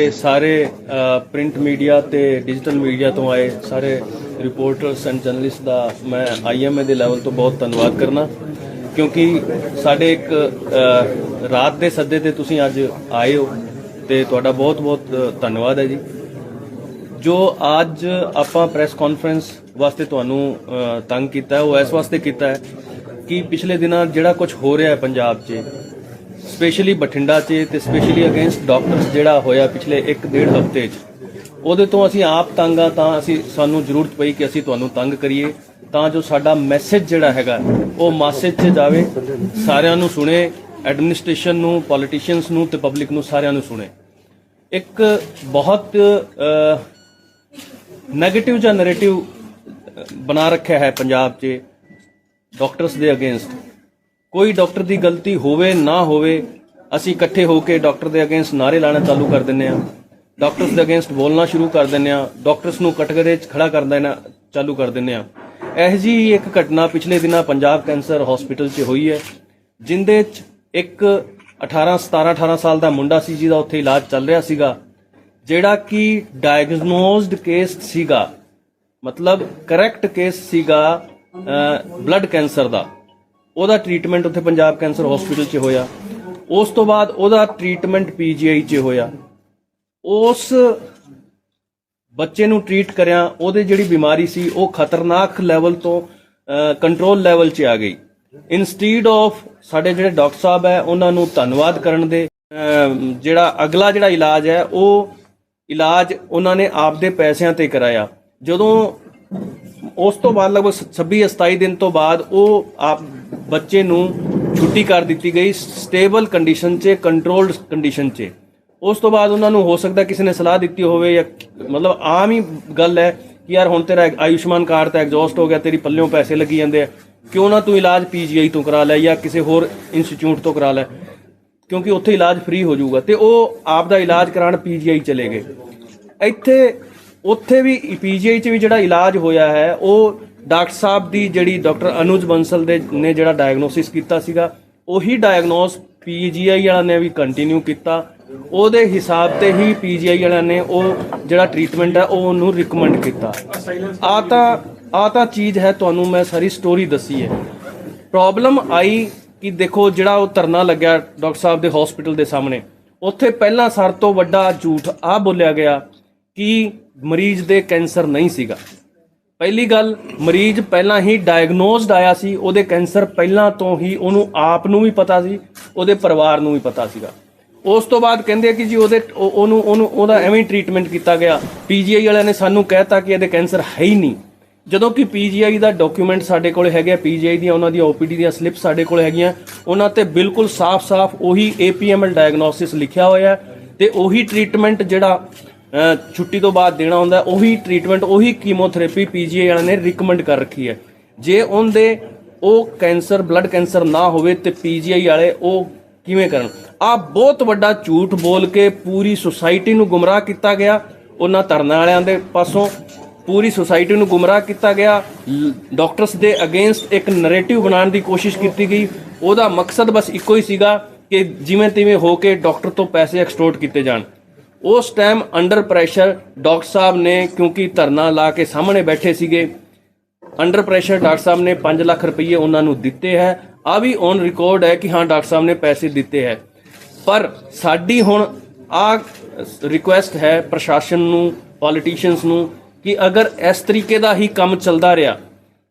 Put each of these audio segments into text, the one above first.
ਸਾਰੇ print media ਤੇ digital media ਤੋਂ ਆਏ ਸਾਰੇ ਰਿਪੋਰਟਰਸ ਐਂਡ ਜਰਨਲਿਸਟ ਦਾ ਮੈਂ ਆਈਐਮਏ ਦੇ ਲੈਵਲ ਤੋਂ ਬਹੁਤ ਧੰਨਵਾਦ ਕਰਨਾ। ਕਿਉਂਕਿ ਸਾਡੇ ਇੱਕ ਰਾਤ ਦੇ ਸੱਦੇ ਤੇ ਤੁਸੀਂ ਅੱਜ ਆਏ ਹੋ ਤੇ ਤੁਹਾਡਾ ਬਹੁਤ ਬਹੁਤ ਧੰਨਵਾਦ ਹੈ ਜੀ। ਜੋ ਅੱਜ ਆਪਾਂ ਪ੍ਰੈਸ ਕਾਨਫਰੰਸ ਵਾਸਤੇ ਤੁਹਾਨੂੰ ਤੰਗ ਕੀਤਾ ਉਹ ਇਸ ਵਾਸਤੇ ਕੀਤਾ ਹੈ ਕਿ ਪਿਛਲੇ ਦਿਨਾਂ ਜਿਹੜਾ ਕੁਝ ਹੋ ਰਿਹਾ ਹੈ ਪੰਜਾਬ 'ਚ ਸਪੈਸ਼ਲੀ ਬਠਿੰਡਾ 'ਚ ਤੇ ਸਪੈਸ਼ਲੀ ਅਗੇਂਸਟ ਡਾਕਟਰਸ ਜਿਹੜਾ ਹੋਇਆ ਪਿਛਲੇ 1.5 ਹਫ਼ਤੇ 'ਚ, ਉਹਦੇ ਤੋਂ ਅਸੀਂ ਆਪ ਤੰਗ ਆ, ਤਾਂ ਅਸੀਂ, ਸਾਨੂੰ ਜ਼ਰੂਰਤ ਪਈ ਕਿ ਅਸੀਂ ਤੁਹਾਨੂੰ ਤੰਗ ਕਰੀਏ, ਤਾਂ ਜੋ ਸਾਡਾ ਮੈਸੇਜ ਜਿਹੜਾ ਹੈਗਾ, ਉਹ ਮਾਸੇਜ 'ਚ ਜਾਵੇ, ਸਾਰਿਆਂ ਨੂੰ ਸੁਣੇ ਐਡਮਿਨਿਸਟ੍ਰੇਸ਼ਨ ਨੂੰ ਪੋਲੀਟੀਸ਼ੀਅਨਸ ਨੂੰ ਤੇ ਪਬਲਿਕ ਨੂੰ ਸਾਰਿਆਂ ਨੂੰ ਸੁਣੇ। ਇੱਕ ਬਹੁਤ 네ਗੇਟਿਵ ਜਾਂ ਨੈਰੇਟਿਵ ਬਣਾ ਰੱਖਿਆ ਹੈ ਪੰਜਾਬ 'ਚ ਡਾਕਟਰਸ ਦੇ ਅਗੇਂਸਟ ਕੋਈ ਡਾਕਟਰ ਦੀ ਗਲਤੀ ਹੋਵੇ ਨਾ ਹੋਵੇ, ਅਸੀਂ ਇਕੱਠੇ ਹੋ ਕੇ ਡਾਕਟਰ ਦੇ ਅਗੇਂਸਟ ਨਾਰੇ ਲਾਣਾ ਚਾਲੂ ਕਰ ਦਿੰਨੇ ਆ ਡਾਕਟਰਸ ਦੇ ਅਗੇਂਸਟ ਬੋਲਣਾ ਸ਼ੁਰੂ ਕਰ ਦਿੰਨੇ ਆ ਡਾਕਟਰਸ ਨੂੰ ਕਟਗਰੇ 'ਚ ਖੜਾ ਕਰ ਦੇਣਾ ਚਾਲੂ ਕਰ ਦਿੰਨੇ ਆ ਇਹ ਜੀ ਇੱਕ ਘਟਨਾ ਪਿਛਲੇ ਦਿਨਾਂ ਪੰਜਾਬ ਕੈਂਸਰ ਹਸਪੀਟਲ 'ਚ ਹੋਈ ਹੈ, ਜਿੰਦੇ 'ਚ ਇੱਕ 18 17 18 ਸਾਲ ਦਾ ਮੁੰਡਾ ਸੀ ਜਿਹਦਾ ਉੱਥੇ ਇਲਾਜ ਚੱਲ ਰਿਹਾ ਸੀਗਾ, ਜਿਹੜਾ ਕਿ ਡਾਇਗਨੋਸਡ ਕੇਸ ਸੀਗਾ, ਮਤਲਬ ਕਰੈਕਟ ਕੇਸ ਸੀਗਾ ਬਲੱਡ ਕੈਂਸਰ ਦਾ। ਉਹਦਾ ਟ੍ਰੀਟਮੈਂਟ ਉੱਥੇ ਪੰਜਾਬ ਕੈਂਸਰ ਹਸਪੀਟਲ 'ਚ ਹੋਇਆ। ਉਸ ਤੋਂ ਬਾਅਦ ਉਹਦਾ ਟ੍ਰੀਟਮੈਂਟ ਪੀਜੀਆਈ 'ਚ ਹੋਇਆ। ਉਸ ਬੱਚੇ ਨੂੰ ਟ੍ਰੀਟ ਕਰਿਆ, ਉਹਦੇ ਜਿਹੜੀ ਬਿਮਾਰੀ ਸੀ, ਉਹ ਖਤਰਨਾਕ ਲੈਵਲ ਤੋਂ ਕੰਟਰੋਲ ਲੈਵਲ 'ਚ ਆ ਗਈ। ਇਨਸਟੀਡ ਆਫ ਸਾਡੇ ਜਿਹੜੇ ਡਾਕਟਰ ਸਾਹਿਬ ਹੈ, ਉਹਨਾਂ ਨੂੰ ਧੰਨਵਾਦ ਕਰਨ ਦੇ ਜਿਹੜਾ ਅਗਲਾ ਜਿਹੜਾ ਇਲਾਜ ਹੈ, ਉਹ ਇਲਾਜ ਉਹਨਾਂ ਨੇ ਆਪਦੇ ਪੈਸਿਆਂ ਤੇ ਕਰਾਇਆ। ਜਦੋਂ ਉਸ ਤੋਂ ਬਾਅਦ ਲਗਭਗ 26 27 ਦਿਨ ਤੋਂ ਬਾਅਦ ਉਹ ਆਪ ਬੱਚੇ ਨੂੰ ਛੁੱਟੀ ਕਰ ਦਿੱਤੀ ਗਈ ਸਟੇਬਲ ਕੰਡੀਸ਼ਨ 'ਚ ਕੰਟਰੋਲਡ ਕੰਡੀਸ਼ਨ 'ਚ। ਉਸ ਤੋਂ ਬਾਅਦ ਉਹਨਾਂ ਨੂੰ ਹੋ ਸਕਦਾ ਕਿਸੇ ਨੇ ਸਲਾਹ ਦਿੱਤੀ ਹੋਵੇ ਜਾਂ ਮਤਲਬ ਆਮ ਹੀ ਗੱਲ ਹੈ ਕਿ ਯਾਰ ਹੁਣ ਤੇਰਾ ਆਯੁਸ਼ਮਾਨ ਕਾਰਡ ਤਾਂ ਐਗਜ਼ੌਸਟ ਹੋ ਗਿਆ, ਤੇਰੀ ਪੱਲਿਓਂ ਪੈਸੇ ਲੱਗੀ ਜਾਂਦੇ ਆ। ਕਿਉਂ ਨਾ ਤੂੰ ਇਲਾਜ ਪੀਜੀਆਈ ਤੋਂ ਕਰਾ ਲੈ ਜਾਂ ਕਿਸੇ ਹੋਰ ਇੰਸਟੀਚਿਊਟ ਤੋਂ ਕਰਾ ਲੈ? ਕਿਉਂਕਿ ਉੱਥੇ ਇਲਾਜ ਫ੍ਰੀ ਹੋ ਜਾਊਗਾ ਤੇ ਉਹ ਆਪ ਦਾ ਇਲਾਜ ਕਰਾਉਣ ਪੀਜੀਆਈ ਚਲੇ ਗਏ। ਇੱਥੇ ਉੱਥੇ ਵੀ ਪੀਜੀਆਈ 'ਚ ਵੀ ਜਿਹੜਾ ਇਲਾਜ ਹੋਇਆ ਹੈ, ਉਹ ਡਾਕਟਰ ਸਾਹਿਬ ਦੀ ਜਿਹੜੀ ਡਾਕਟਰ ਅਨੁਜ ਬੰਸਲ ਦੇ ਨੇ ਜਿਹੜਾ ਡਾਇਗਨੋਸਿਸ ਕੀਤਾ ਸੀਗਾ, ਉਹੀ ਡਾਇਗਨੋਸ ਪੀਜੀਆਈ ਵਾਲਿਆਂ ਨੇ ਵੀ ਕੰਟੀਨਿਊ ਕੀਤਾ। ਉਹਦੇ ਹਿਸਾਬ ਤੇ ਹੀ ਪੀਜੀਆਈ ਵਾਲਿਆਂ ਨੇ ਉਹ ਜਿਹੜਾ ਟ੍ਰੀਟਮੈਂਟ ਹੈ, ਉਹ ਉਹਨੂੰ ਰਿਕਮੈਂਡ ਕੀਤਾ। ਆ ਤਾਂ ਆ ਤਾਂ ਚੀਜ਼ ਹੈ, ਤੁਹਾਨੂੰ ਮੈਂ ਸਾਰੀ ਸਟੋਰੀ ਦੱਸੀ ਹੈ। ਪ੍ਰੋਬਲਮ ਆਈ ਕਿ ਦੇਖੋ ਜਿਹੜਾ ਉਹ ਧਰਨਾ ਲੱਗਿਆ ਡਾਕਟਰ ਸਾਹਿਬ ਦੇ ਹਸਪੀਟਲ ਦੇ ਸਾਹਮਣੇ, ਉੱਥੇ ਪਹਿਲਾਂ ਸਰ ਤੋਂ ਵੱਡਾ ਝੂਠ ਆ ਬੋਲਿਆ ਗਿਆ ਕਿ ਮਰੀਜ਼ ਦੇ ਕੈਂਸਰ ਨਹੀਂ ਸੀਗਾ। ਪਹਿਲੀ ਗੱਲ, ਮਰੀਜ਼ ਪਹਿਲਾਂ ਹੀ ਡਾਇਗਨੋਸਡ ਆਇਆ ਸੀ, ਉਹਦੇ ਕੈਂਸਰ ਪਹਿਲਾਂ ਤੋਂ ਹੀ ਉਹਨੂੰ ਆਪ ਨੂੰ ਵੀ ਪਤਾ ਸੀ, ਉਹਦੇ ਪਰਿਵਾਰ ਨੂੰ ਵੀ ਪਤਾ ਸੀਗਾ। ਉਸ ਤੋਂ ਬਾਅਦ ਕਹਿੰਦੇ ਕਿ ਜੀ ਉਹਦੇ ਉਹਨੂੰ ਉਹਨੂੰ ਉਹਦਾ ਐਵੇਂ ਟ੍ਰੀਟਮੈਂਟ ਕੀਤਾ ਗਿਆ। ਪੀਜੀਆਈ ਵਾਲਿਆਂ ਨੇ ਸਾਨੂੰ ਕਹਿਤਾ ਕਿ ਇਹਦੇ ਕੈਂਸਰ ਹੈ ਹੀ ਨਹੀਂ। ਜਦੋਂ ਕਿ ਪੀਜੀਆਈ ਦਾ ਡਾਕੂਮੈਂਟ ਸਾਡੇ ਕੋਲ ਹੈਗੇ ਪੀਜੀਆਈ ਦੀਆਂ, ਉਹਨਾਂ ਦੀਆਂ ਓਪੀਡੀ ਦੀਆਂ ਸਲਿੱਪ ਸਾਡੇ ਕੋਲ ਹੈਗੀਆਂ। ਉਹਨਾਂ ਤੇ ਬਿਲਕੁਲ ਸਾਫ਼-ਸਾਫ਼ ਉਹੀ ਏਪੀਐਮਐਲ ਡਾਇਗਨੋਸਿਸ ਲਿਖਿਆ ਹੋਇਆ ਹੈ ਤੇ ਉਹੀ ਟ੍ਰੀਟਮੈਂਟ ਜਿਹੜਾ ਛੁੱਟੀ ਤੋਂ ਬਾਅਦ ਦੇਣਾ ਹੁੰਦਾ, ਉਹੀ ਟ੍ਰੀਟਮੈਂਟ ਉਹੀ ਕੀਮੋਥੈਰੇਪੀ ਪੀਜੀਆਈ ਵਾਲਿਆਂ ਨੇ ਰਿਕਮੈਂਡ ਕਰ ਰੱਖੀ ਹੈ। ਜੇ ਉਹਦੇ ਉਹ ਕੈਂਸਰ ਬਲੱਡ ਕੈਂਸਰ ਨਾ ਹੋਵੇ ਤੇ ਪੀਜੀਆਈ ਵਾਲੇ ਉਹ ਕਿਵੇਂ ਕਰਨ? ਆ ਬਹੁਤ ਵੱਡਾ ਝੂਠ ਬੋਲ ਕੇ ਪੂਰੀ ਸੁਸਾਇਟੀ ਨੂੰ ਗੁੰਮਰਾਹ ਕੀਤਾ ਗਿਆ। ਉਹਨਾਂ ਧਰਨਾ ਵਾਲਿਆਂ ਦੇ ਪਾਸੋਂ ਪੂਰੀ ਸੁਸਾਇਟੀ ਨੂੰ ਗੁੰਮਰਾਹ ਕੀਤਾ ਗਿਆ। ਡਾਕਟਰਸ ਦੇ ਅਗੇਂਸਟ ਇੱਕ ਨੈਰੇਟਿਵ ਬਣਾਉਣ ਦੀ ਕੋਸ਼ਿਸ਼ ਕੀਤੀ ਗਈ। ਉਹਦਾ ਮਕਸਦ ਬਸ ਇੱਕੋ ਹੀ ਸੀਗਾ ਕਿ ਜਿਵੇਂ ਤਿਵੇਂ ਹੋ ਕੇ ਡਾਕਟਰ ਤੋਂ ਪੈਸੇ ਐਕਸਟੋਰਟ ਕੀਤੇ ਜਾਣ। ਉਸ ਟਾਈਮ ਅੰਡਰ ਪ੍ਰੈਸ਼ਰ ਡਾਕਟਰ ਸਾਹਿਬ ਨੇ, ਕਿਉਂਕਿ ਧਰਨਾ ਲਾ ਕੇ ਸਾਹਮਣੇ ਬੈਠੇ ਸੀਗੇ ਅੰਡਰ ਪ੍ਰੈਸ਼ਰ ਡਾਕਟਰ ਸਾਹਿਬ ਨੇ 5 ਲੱਖ ਰੁਪਏ ਉਹਨਾਂ ਨੂੰ ਦਿੱਤੇ ਹੈ। ਆ ਵੀ ਔਨ ਰਿਕਾਰਡ ਹੈ ਕਿ ਹਾਂ ਡਾਕਟਰ ਸਾਹਿਬ ਨੇ ਪੈਸੇ ਦਿੱਤੇ ਹੈ। ਪਰ ਸਾਡੀ ਹੁਣ ਆ ਰਿਕੁਐਸਟ ਹੈ ਪ੍ਰਸ਼ਾਸਨ ਨੂੰ ਪੋਲੀਟੀਸ਼ੀਅਨਸ ਨੂੰ, ਕਿ ਅਗਰ ਇਸ ਤਰੀਕੇ ਦਾ ਹੀ ਕੰਮ ਚੱਲਦਾ ਰਿਹਾ,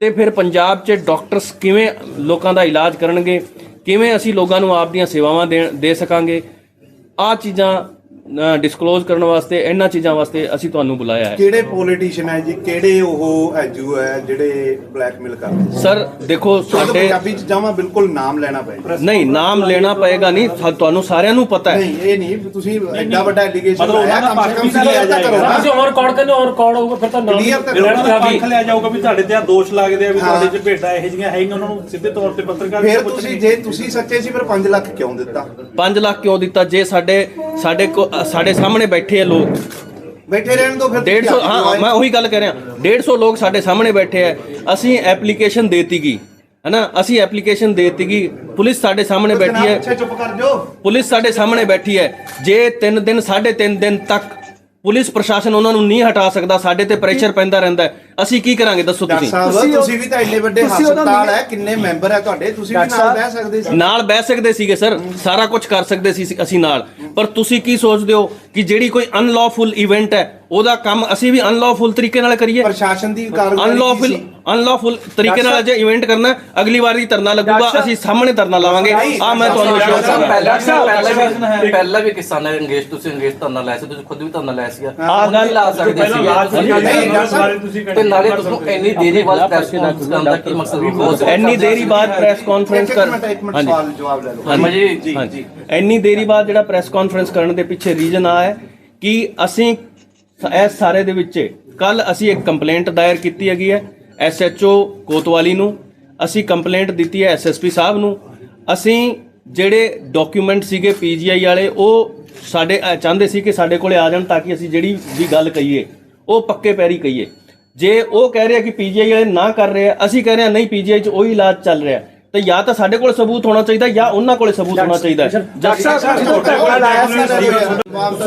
ਤੇ ਫਿਰ ਪੰਜਾਬ 'ਚ ਡਾਕਟਰਸ ਕਿਵੇਂ ਲੋਕਾਂ ਦਾ ਇਲਾਜ ਕਰਨਗੇ, ਕਿਵੇਂ ਅਸੀਂ ਲੋਕਾਂ ਨੂੰ ਆਪ ਦੀਆਂ ਸੇਵਾਵਾਂ ਦੇਣ, ਦੇ ਸਕਾਂਗੇ ਆ ਚੀਜ਼ਾਂ ਡਿਸਕਲੋਜ਼ ਕਰਨ ਵਾਸਤੇ ਇਹਨਾਂ ਚੀਜ਼ਾਂ ਵਾਸਤੇ ਅਸੀਂ ਤੁਹਾਨੂੰ ਬੁਲਾਇਆ ਹੈ। ਕਿਹੜੇ ਪੋਲੀਟੀਸ਼ੀਅਨ ਹੈ ਜੀ? ਕਿਹੜੇ ਉਹ ਐਜੂ ਹੈ ਜਿਹੜੇ ਬਲੈਕਮੇਲ ਕਰਦੇ ਸਰ ਦੇਖੋ ਸਾਡੇ ਪੰਜਾਬੀ ਚ ਜਾਵਾਂ ਬਿਲਕੁਲ ਨਾਮ ਲੈਣਾ ਪਏਗਾ। ਨਹੀਂ ਨਾਮ ਲੈਣਾ ਪਏਗਾ ਨਹੀਂ ਤੁਹਾਨੂੰ ਸਾਰਿਆਂ ਨੂੰ ਪਤਾ ਹੈ। ਨਹੀਂ ਇਹ ਨਹੀਂ ਤੁਸੀਂ ਐਡਾ ਵੱਡਾ ਐਲੀਗੇਸ਼ਨ ਮਤਲਬ ਉਹਨਾਂ ਲਾਇਆ ਦਾ ਕਮ ਸੇ ਕਮ ਵੀ ਕਲੀਅਰ ਤਾਂ ਕਰੋ। ਤੁਸੀਂ ਹੋਰ ਰਿਕਾਰਡ ਕਰਨੇ ਹੋਰ ਰਿਕਾਰਡ ਹੋਊਗਾ ਫਿਰ ਤਾਂ ਨਾਮ ਕਰੋ। ਪੱਖ ਲਿਆ ਜਾਊਗਾ ਵੀ ਤੁਹਾਡੇ ਤੇ ਆ ਦੋਸ਼ ਲੱਗਦੇ ਆ ਵੀ। ਤੁਹਾਡੇ ਚ ਭੇਡਾਂ ਇਹੋ ਜਿਹੀਆਂ ਹੈਗੀਆਂ ਉਹਨਾਂ ਨੂੰ ਸਿੱਧੇ ਤੌਰ ਤੇ ਪੱਤਰਕਾਰ ਫਿਰ ਤੁਸੀਂ ਜੇ ਤੁਸੀਂ ਸੱਚੇ ਸੀ ਫਿਰ 5 ਲੱਖ ਕਿਉਂ ਦਿੱਤਾ? 5 ਲੱਖ ਕਿਉਂ ਦਿੱਤਾ? ਜੇ ਸਾਡੇ ਸਾਡੇ ਕੋ ਸਾਡੇ ਸਾਹਮਣੇ ਬੈਠੇ ਆ ਲੋਕ। ਬੈਠੇ ਰਹਿਣ ਦੋ ਫਿਰ 150 ਤੁਸੀਂ ਹਾਂ। ਮੈਂ ਉਹੀ ਗੱਲ ਕਰ ਰਿਹਾ। 150 ਲੋਕ ਸਾਡੇ ਸਾਹਮਣੇ ਬੈਠੇ ਆ। ਅਸੀਂ ਐਪਲੀਕੇਸ਼ਨ ਦੇਤੀ ਗਈ ਹਨਾ ਅਸੀਂ ਐਪਲੀਕੇਸ਼ਨ ਦਿੱਤੀ ਕਿ ਪੁਲਿਸ ਸਾਡੇ ਸਾਹਮਣੇ ਬੈਠੀ ਹੈ। ਪਿੱਛੇ ਚੁੱਪ ਕਰ ਜਾਓ। ਪੁਲਿਸ ਸਾਡੇ ਸਾਹਮਣੇ ਬੈਠੀ ਹੈ। ਜੇ 3 ਦਿਨ 3.5 ਦਿਨ ਤੱਕ ਪੁਲਿਸ ਪ੍ਰਸ਼ਾਸਨ ਉਹਨਾਂ ਨੂੰ ਨਹੀਂ ਹਟਾ ਸਕਦਾ ਸਾਡੇ ਤੇ ਪ੍ਰੈਸ਼ਰ ਪੈਂਦਾ ਰਹਿੰਦਾ ਹੈ, ਅਸੀਂ ਕੀ ਕਰਾਂਗੇ ਦੱਸੋ ਤੁਸੀਂ? ਸਾਹਿਬ ਤੁਸੀਂ ਵੀ ਤਾਂ ਇੰਨੇ ਵੱਡੇ ਹਸਪਤਾਲ ਹੈ ਕਿੰਨੇ ਮੈਂਬਰ ਹੈ ਤੁਹਾਡੇ? ਤੁਸੀਂ ਵੀ ਨਾਲ ਬਹਿ ਸਕਦੇ ਸੀ। ਨਾਲ ਬਹਿ ਸਕਦੇ ਸੀਗੇ ਸਰ। ਸਾਰਾ ਕੁਝ ਕਰ ਸਕਦੇ ਸੀ ਅਸੀਂ ਨਾਲ। ਪਰ ਤੁਸੀਂ ਕੀ ਸੋਚਦੇ ਹੋ ਕਿ ਜਿਹੜੀ ਕੋਈ ਅਨਲੌਫੁਲ ਇਵੈਂਟ ਹੈ ਉਹਦਾ ਕੰਮ ਅਸੀਂ ਵੀ ਅਨਲੌਫੁਲ ਤਰੀਕੇ ਨਾਲ ਕਰੀਏ? ਪ੍ਰਸ਼ਾਸਨ ਦੀ ਕਾਰਗੁਜ਼ਾਰੀ ਅਨਲੌਫੁਲ ਸੀ? ਅਨਲੌਫੁਲ ਤਰੀਕੇ ਨਾਲ ਜੇ ਇਵੈਂਟ ਕਰਨਾ ਅਗਲੀ ਵਾਰੀ ਧਰਨਾ ਲੱਗੂਗਾ ਅਸੀਂ ਸਾਹਮਣੇ ਧਰਨਾ ਲਾਵਾਂਗੇ। ਆ ਮੈਂ ਤੁਹਾਨੂੰ ਸਰ ਦਿੰਦਾ ਪਹਿਲਾਂ ਵੀ ਪਹਿਲਾਂ ਵੀ ਕਿਸਾਨਾਂ ਨੇ ਅੰਗੇਜ ਤੁਸੀਂ ਅੰਗੇਜ ਧਰਨਾ ਲਾਇਆ ਸੀ ਤੁਸੀਂ ਖੁਦ ਵੀ ਧਰਨਾ ਲਾਇਆ ਸੀਗਾ। ਆਹ ਗੱਲ- ਲਾ ਸਕਦੇ ਪਹਿਲਾਂ ਸੀ ਲਾਜ ਨਹੀਂ, ਤੁਸੀਂ ਨਾਲੇ ਇੰਨੀ ਦੇਰੀ ਬਾਅਦ ਪ੍ਰੈਸ ਕਾਨਫਰੰਸ ਕਰਨ ਦਾ ਕੀ ਮਕਸਦ ਹੋ ਇੰਨੀ ਦੇਰੀ ਬਾਅਦ ਪ੍ਰੈਸ ਕਾਨਫਰੰਸ ਇੱਕ ਕਰ ਮਿੰਟ ਇੱਕ ਮਿੰਟ ਹਾਂਜੀ। ਸਵਾਲ ਜਵਾਬ ਲੈ ਲਓ। ਹਾਂਜੀ। ਜੀ ਹਾਂਜੀ। ਇੰਨੀ ਦੇਰੀ ਬਾਅਦ ਜਿਹੜਾ ਪ੍ਰੈਸ ਕਾਨਫਰੰਸ ਕਰਨ ਦੇ ਪਿੱਛੇ ਰੀਜ਼ਨ ਆ ਹੈ ਕਿ ਅਸੀਂ ਇਸ ਸਾਰੇ ਦੇ ਵਿੱਚ ਕੱਲ ਅਸੀਂ ਇੱਕ ਕੰਪਲੇਂਟ ਦਾਇਰ ਕੀਤੀ ਹੈਗੀ ਹੈ ਐਸਐਚਓ ਕੋਤਵਾਲੀ ਨੂੰ ਅਸੀਂ ਕੰਪਲੇਂਟ ਦਿੱਤੀ ਹੈ ਐਸਐਸਪੀ ਸਾਹਿਬ ਨੂੰ ਅਸੀਂ ਜਿਹੜੇ ਡਾਕੂਮੈਂਟ ਸੀਗੇ ਪੀਜੀਆਈ ਵਾਲੇ ਉਹ ਸਾਡੇ ਚਾਹੁੰਦੇ ਸੀ ਕਿ ਸਾਡੇ ਕੋਲੇ ਆ ਜਾਣ ਤਾਂ ਕਿ ਅਸੀਂ ਜਿਹੜੀ ਵੀ ਗੱਲ ਕਹੀਏ ਉਹ ਪੱਕੇ ਪੈਰੀ ਕਹੀਏ। ਜੇ ਉਹ ਕਹਿ ਰਿਹਾ ਕਿ ਪੀਜੀਆਈ ਵਾਲੇ ਨਾ ਕਰ ਰਹੇ ਅਸੀਂ ਕਹਿ ਰਹੇ ਹਾਂ ਨਹੀਂ ਪੀਜੀਆਈ 'ਚ ਉਹੀ ਇਲਾਜ ਚੱਲ ਰਿਹਾ। ਤੇ ਜਾਂ ਤਾਂ ਸਾਡੇ ਕੋਲ ਸਬੂਤ ਹੋਣਾ ਚਾਹੀਦਾ ਜਾਂ ਉਹਨਾਂ ਕੋਲੇ ਸਬੂਤ ਹੋਣਾ ਚਾਹੀਦਾ ਹੈ। ਡਾਕਟਰ ਸਾਹਿਬ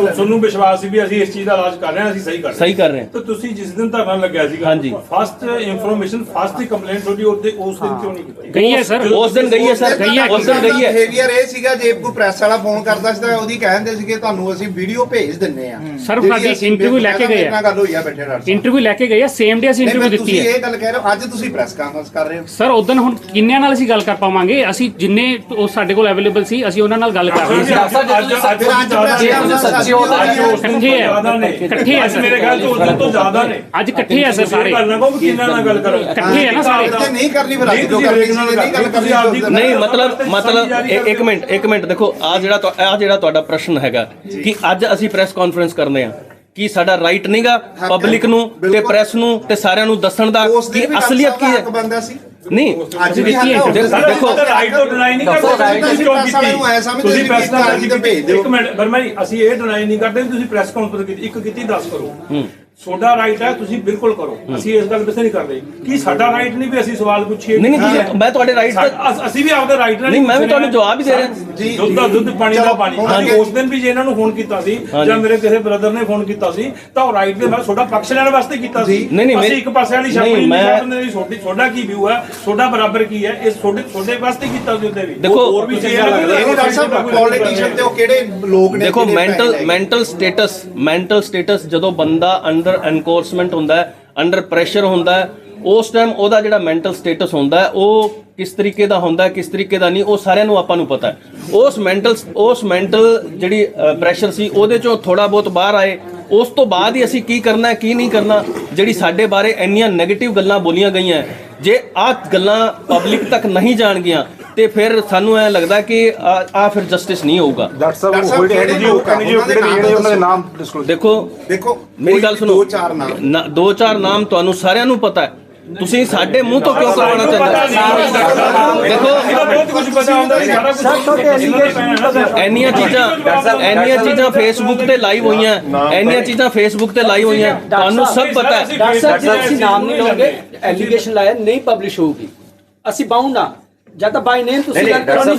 ਤੁਹਾਨੂੰ ਵਿਸ਼ਵਾਸ ਸੀ ਵੀ ਅਸੀਂ ਇਸ ਚੀਜ਼ ਦਾ ਇਲਾਜ ਕਰ ਰਹੇ ਹਾਂ ਅਸੀਂ ਸਹੀ ਕਰ ਰਹੇ ਸਹੀ ਕਰ ਰਹੇ ਹਾਂ। ਤਾਂ ਤੁਸੀਂ ਜਿਸ ਦਿਨ ਧਰਨਾ ਲੱਗਿਆ ਸੀਗਾ ਹਾਂਜੀ। ਫਸਟ ਇਨਫੋਰਮੇਸ਼ਨ ਫਸਟ ਦੀ ਕੰਪਲੇਂਟ ਤੁਹਾਡੀ ਉਹਦੇ ਉਸ ਦਿਨ ਕਿਉਂ ਨਹੀਂ ਕੀਤੀ? ਗਈ ਹੈ ਸਰ। ਉਸ ਦਿਨ ਗਈ ਹੈ ਸਰ। ਉਸ ਦਿਨ ਗਈ ਹੈ। ਬਿਹੇਵੀਅਰ ਇਹ ਸੀਗਾ ਜੇ ਕੋਈ ਪ੍ਰੈਸ ਵਾਲਾ ਫੋਨ ਕਰਦਾ ਸੀ ਤਾਂ ਉਹਦੀ ਕਹਿੰਦੇ ਸੀਗੇ ਤੁਹਾਨੂੰ ਅਸੀਂ ਵੀਡੀਓ ਭੇਜ ਦਿੰਨੇ ਆ ਸਰ, ਸਾਡੀ interview ਲੈ ਕੇ ਗਏ ਆ। ਮੇਰੇ ਨਾਲ ਗੱਲ ਹੋਈ ਆ ਬੈਠੇ ਡਾਕਟਰ ਸਾਹਿਬ। ਇੰਟਰਵਿਊ ਲੈ ਕੇ ਗਏ ਆ ਸੇਮ ਡੇ ਅਸੀਂ ਇੰਟਰਵਿਊ ਦਿੱਤੀ ਤੁਸੀਂ ਹੈ। ਇਹ ਗੱਲ ਕਹਿ ਰਹੇ ਹੋ ਅੱਜ ਤੁਸੀਂ ਪ੍ਰੈਸ ਕਾਨਫਰੰਸ ਕਰ ਰਹੇ ਹੋ। ਸਰ ਉਦੋਂ ਹੁਣ ਕਿੰਨਿਆਂ ਨਾਲ ਅਸੀਂ ਗੱਲ ਕਰ ਪਾਵਾਂਗੇ। ਅਸੀਂ ਜਿੰਨੇ ਉਹ ਸਾਡੇ ਕੋਲ ਅਵੇਲੇਬਲ ਸੀ ਅਸੀਂ ਉਹਨਾਂ ਨਾਲ ਗੱਲ ਕਰ ਰਹੇ ਸੀ। ਅੱਜ- ਹੋ ਇਕੱਠੇ ਅੱਜ ਸਰ। ਮੇਰੇ ਖਿਆਲ ਤੋਂ ਉਸ ਦਿਨ ਤੋਂ ਜ਼ਿਆਦਾ ਨੇ ਅੱਜ ਇਕੱਠੇ ਆ ਸਰ ਸਾਰੇ। ਗੱਲ ਨਾ ਕਹੋ ਕਿ ਕਿੰਨਾ ਨਾਲ ਗੱਲ ਕਰੋ। ਇਕੱਠੇ ਆ ਨਾ ਸਾਰੇ। ਇੱਥੇ ਨਹੀਂ ਕਰਨੀ ਫਿਰ ਅੱਜ ਜੋ ਨਹੀਂ ਗੱਲ ਮਤਲਬ ਮਤਲਬ ਇੱਕ- ਮਿੰਟ ਇੱਕ ਮਿੰਟ ਦੇਖੋ ਆ ਜਿਹੜਾ ਆ ਜਿਹੜਾ ਤੁਹਾਡਾ ਪ੍ਰਸ਼ਨ ਹੈਗਾ ਕਿ ਅੱਜ ਅਸੀਂ ਪ੍ਰੈਸ ਕਾਨਫਰੰਸ ਕਰਨੇ ਆ ਕੀ ਸਾਡਾ ਰਾਈਟ ਨਹੀਂਗਾ ਪਬਲਿਕ ਨੂੰ ਤੇ। ਪ੍ਰੈਸ ਨੂੰ ਤੇ ਸਾਰਿਆਂ ਨੂੰ ਦੱਸਣ ਦਾ ਕਿ ਅਸਲੀਅਤ ਕੀ ਹੈ? ਬੰਦਾ ਸੀ। ਨਹੀਂ ਅੱਜ ਵੀ ਹੱਕ ਹੋ ਦੇਖੋ- ਰਾਈਟ ਤੋਂ ਡਿਨਾਈ ਨਹੀਂ ਕਰਦੇ ਤੁਸੀਂ ਕਿਉਂ ਤੁਸੀਂ ਪ੍ਰੈਸ ਭੇਜ ਦਿਓ। ਇੱਕ ਮਿੰਟ ਵਰਮਾ ਜੀ ਅਸੀਂ ਇਹ ਡਿਨਾਈ ਨਹੀਂ ਕਰਦੇ ਤੁਸੀਂ ਪ੍ਰੈਸ ਕਾਨਫਰੰਸ ਕੀਤੀ ਇੱਕ ਕੀਤੀ 10 ਕਰੋ। ਤੁਹਾਡਾ ਰਾਈਟ ਹੈ ਤੁਸੀਂ ਬਿਲਕੁਲ ਕਰੋ। ਅਸੀਂ ਇਸ ਗੱਲ ਪਿੱਛੇ ਨਹੀਂ ਕਰਦੇ। ਕੀ ਸਾਡਾ ਰਾਈਟ ਨਹੀਂ ਵੀ ਅਸੀਂ ਸਵਾਲ ਪੁੱਛੀਏ? ਨਹੀਂ ਨਹੀਂ ਤੁਸੀਂ ਮੈਂ ਤੁਹਾਡੇ ਰਾਈਟ ਅਸ- ਵੀ ਆਪਦੇ ਰਾਈਟ ਨਾਲ ਨਹੀਂ, ਮੈਂ ਵੀ ਤੁਹਾਨੂੰ ਜਵਾਬ ਹੀ ਦੇ ਰਿਹਾ। ਜੀ, ਦੁੱਧ ਦਾ। ਦੁੱਧ ਪਾਣੀ ਦਾ ਪਾਣੀ। ਅਸੀਂ ਉਸ ਦਿਨ ਵੀ ਜੇ ਇਹਨਾਂ ਨੂੰ ਫੋਨ ਕੀਤਾ ਸੀ। ਜਾਂ ਮੇਰੇ ਕਿਸੇ ਬ੍ਰਦਰ ਨੇ ਫੋਨ ਕੀਤਾ ਸੀ ਤਾਂ ਉਹ ਰਾਈਟ ਦੇ ਨਾਲ ਤੁਹਾਡਾ ਪੱਖ ਲੈਣ ਵਾਸਤੇ ਕੀਤਾ ਸੀ। ਅਸੀਂ ਇੱਕ ਪਾਸੇ ਵਾਲੀ ਸ਼ਬਦ ਨਹੀਂ, ਮੈਂ- ਨਹੀਂ ਤੁਹਾਡੀ ਤੁਹਾਡਾ ਕੀ ਵਿਊ ਹੈ? ਤੁਹਾਡਾ ਬਰਾਬਰ ਕੀ ਹੈ? ਇਸ ਤੁਹਾਡੇ ਤੁਹਾਡੇ ਵਾਸਤੇ ਕੀਤਾ ਸੀ ਉਹਦੇ ਵੀ। ਦੇਖੋ, ਹੋਰ ਵੀ ਚੀਜ਼ਾਂ ਇਹ ਨਹੀਂ ਡਾਕਟਰ ਸਾਹਿਬ ਪੋਲੀਟੀਸ਼ੀਅਨ ਤੇ ਉਹ ਕਿਹੜੇ ਲੋਕ ਨੇ ਦੇਖੋ mental mental status mental status ਜਦੋਂ ਬੰਦਾ ਅੰਡਰ ਐਨਕੋਰਸਮੈਂਟ ਹੁੰਦਾ ਅੰਡਰ ਪ੍ਰੈਸ਼ਰ ਹੁੰਦਾ ਉਸ ਟਾਈਮ ਉਹਦਾ ਜਿਹੜਾ ਮੈਂਟਲ ਸਟੇਟਸ ਹੁੰਦਾ ਉਹ ਕਿਸ ਤਰੀਕੇ ਦਾ ਹੁੰਦਾ ਕਿਸ ਤਰੀਕੇ ਦਾ ਨਹੀਂ, ਉਹ ਸਾਰਿਆਂ ਨੂੰ ਆਪਾਂ ਨੂੰ ਪਤਾ ਉਸ ਮੈਂਟਲ ਉਸ ਮੈਂਟਲ ਜਿਹੜੀ ਪ੍ਰੈਸ਼ਰ ਸੀ, ਉਹਦੇ ਚੋਂ ਥੋੜਾ ਬਹੁਤ ਬਾਹਰ ਆਏ। ਉਸ ਤੋਂ ਬਾਅਦ ਹੀ ਅਸੀਂ ਕੀ ਕਰਨਾ ਕੀ ਨਹੀਂ ਕਰਨਾ, ਜਿਹੜੀ ਸਾਡੇ ਬਾਰੇ ਇੰਨੀਆਂ 네ਗੇਟਿਵ ਗੱਲਾਂ ਬੋਲੀਆਂ ਗਈਆਂ ਜੇ ਆਹ ਗੱਲਾਂ ਪਬਲਿਕ ਤੱਕ ਨਹੀਂ ਜਾਣਗੀਆਂ ਤੇ ਫਿਰ ਸਾਨੂੰ ਐ ਲੱਗਦਾ ਕਿ ਆ ਫਿਰ ਜਸਟਿਸ ਨਹੀਂ ਹੋਊਗਾ। ਡਾਕਟਰ ਸਾਹਿਬ ਉਹ ਜੀ ਉਹ ਕਿਹੜੇ ਜਿਹੜੇ ਉਹਨਾਂ ਦੇ ਨਾਮ ਡਿਸਕਲੋਜ਼ ਦੇਖੋ ਦੇਖੋ ਮੇਰੀ ਗੱਲ ਸੁਣੋ। ਦੋ ਚਾਰ ਨਾਮ। ਦੋ ਚਾਰ ਨਾਮ ਤੁਹਾਨੂੰ ਸਾਰਿਆਂ ਨੂੰ ਪਤਾ ਹੈ। ਤੁਸੀਂ ਸਾਡੇ ਮੂੰਹ ਤੋਂ ਕਿਉਂ ਕਰਵਾਉਣਾ ਚਾਹੁੰਦੇ ਦੇਖੋ ਬਹੁਤ ਕੁਝ ਪਤਾ ਹੁੰਦਾ ਸੀ, ਸਾਰਾ ਕੁਝ ਪਤਾ ਹੈ। ਐਨੀਆਂ ਚੀਜ਼ਾਂ ਐਨੀਆਂ ਚੀਜ਼ਾਂ ਫੇਸਬੁੱਕ ਤੇ ਲਾਈਵ ਹੋਈਆਂ। ਐਨੀਆਂ ਚੀਜ਼ਾਂ ਫੇਸਬੁੱਕ ਤੇ ਲਾਈਵ ਹੋਈਆਂ। ਤੁਹਾਨੂੰ ਸਭ ਪਤਾ ਹੈ। ਡਾਕਟਰ ਸਾਹਿਬ ਜੇ ਅਸੀਂ ਨਾਮ ਨਹੀਂ ਲਓਗੇ। ਐਲੀਗੇਸ਼ਨ ਲਾਇਆ ਨਹੀਂ ਪਬਲਿਸ਼ ਹੋਊਗੀ। ਅਸੀਂ ਬਾਉਂਡ ਆ ਜਾਂ ਤਾਂ ਬਾਈ ਨੇਮ ਤੁਸੀਂ ਗੱਲ ਕਰੋ ਨਹੀਂ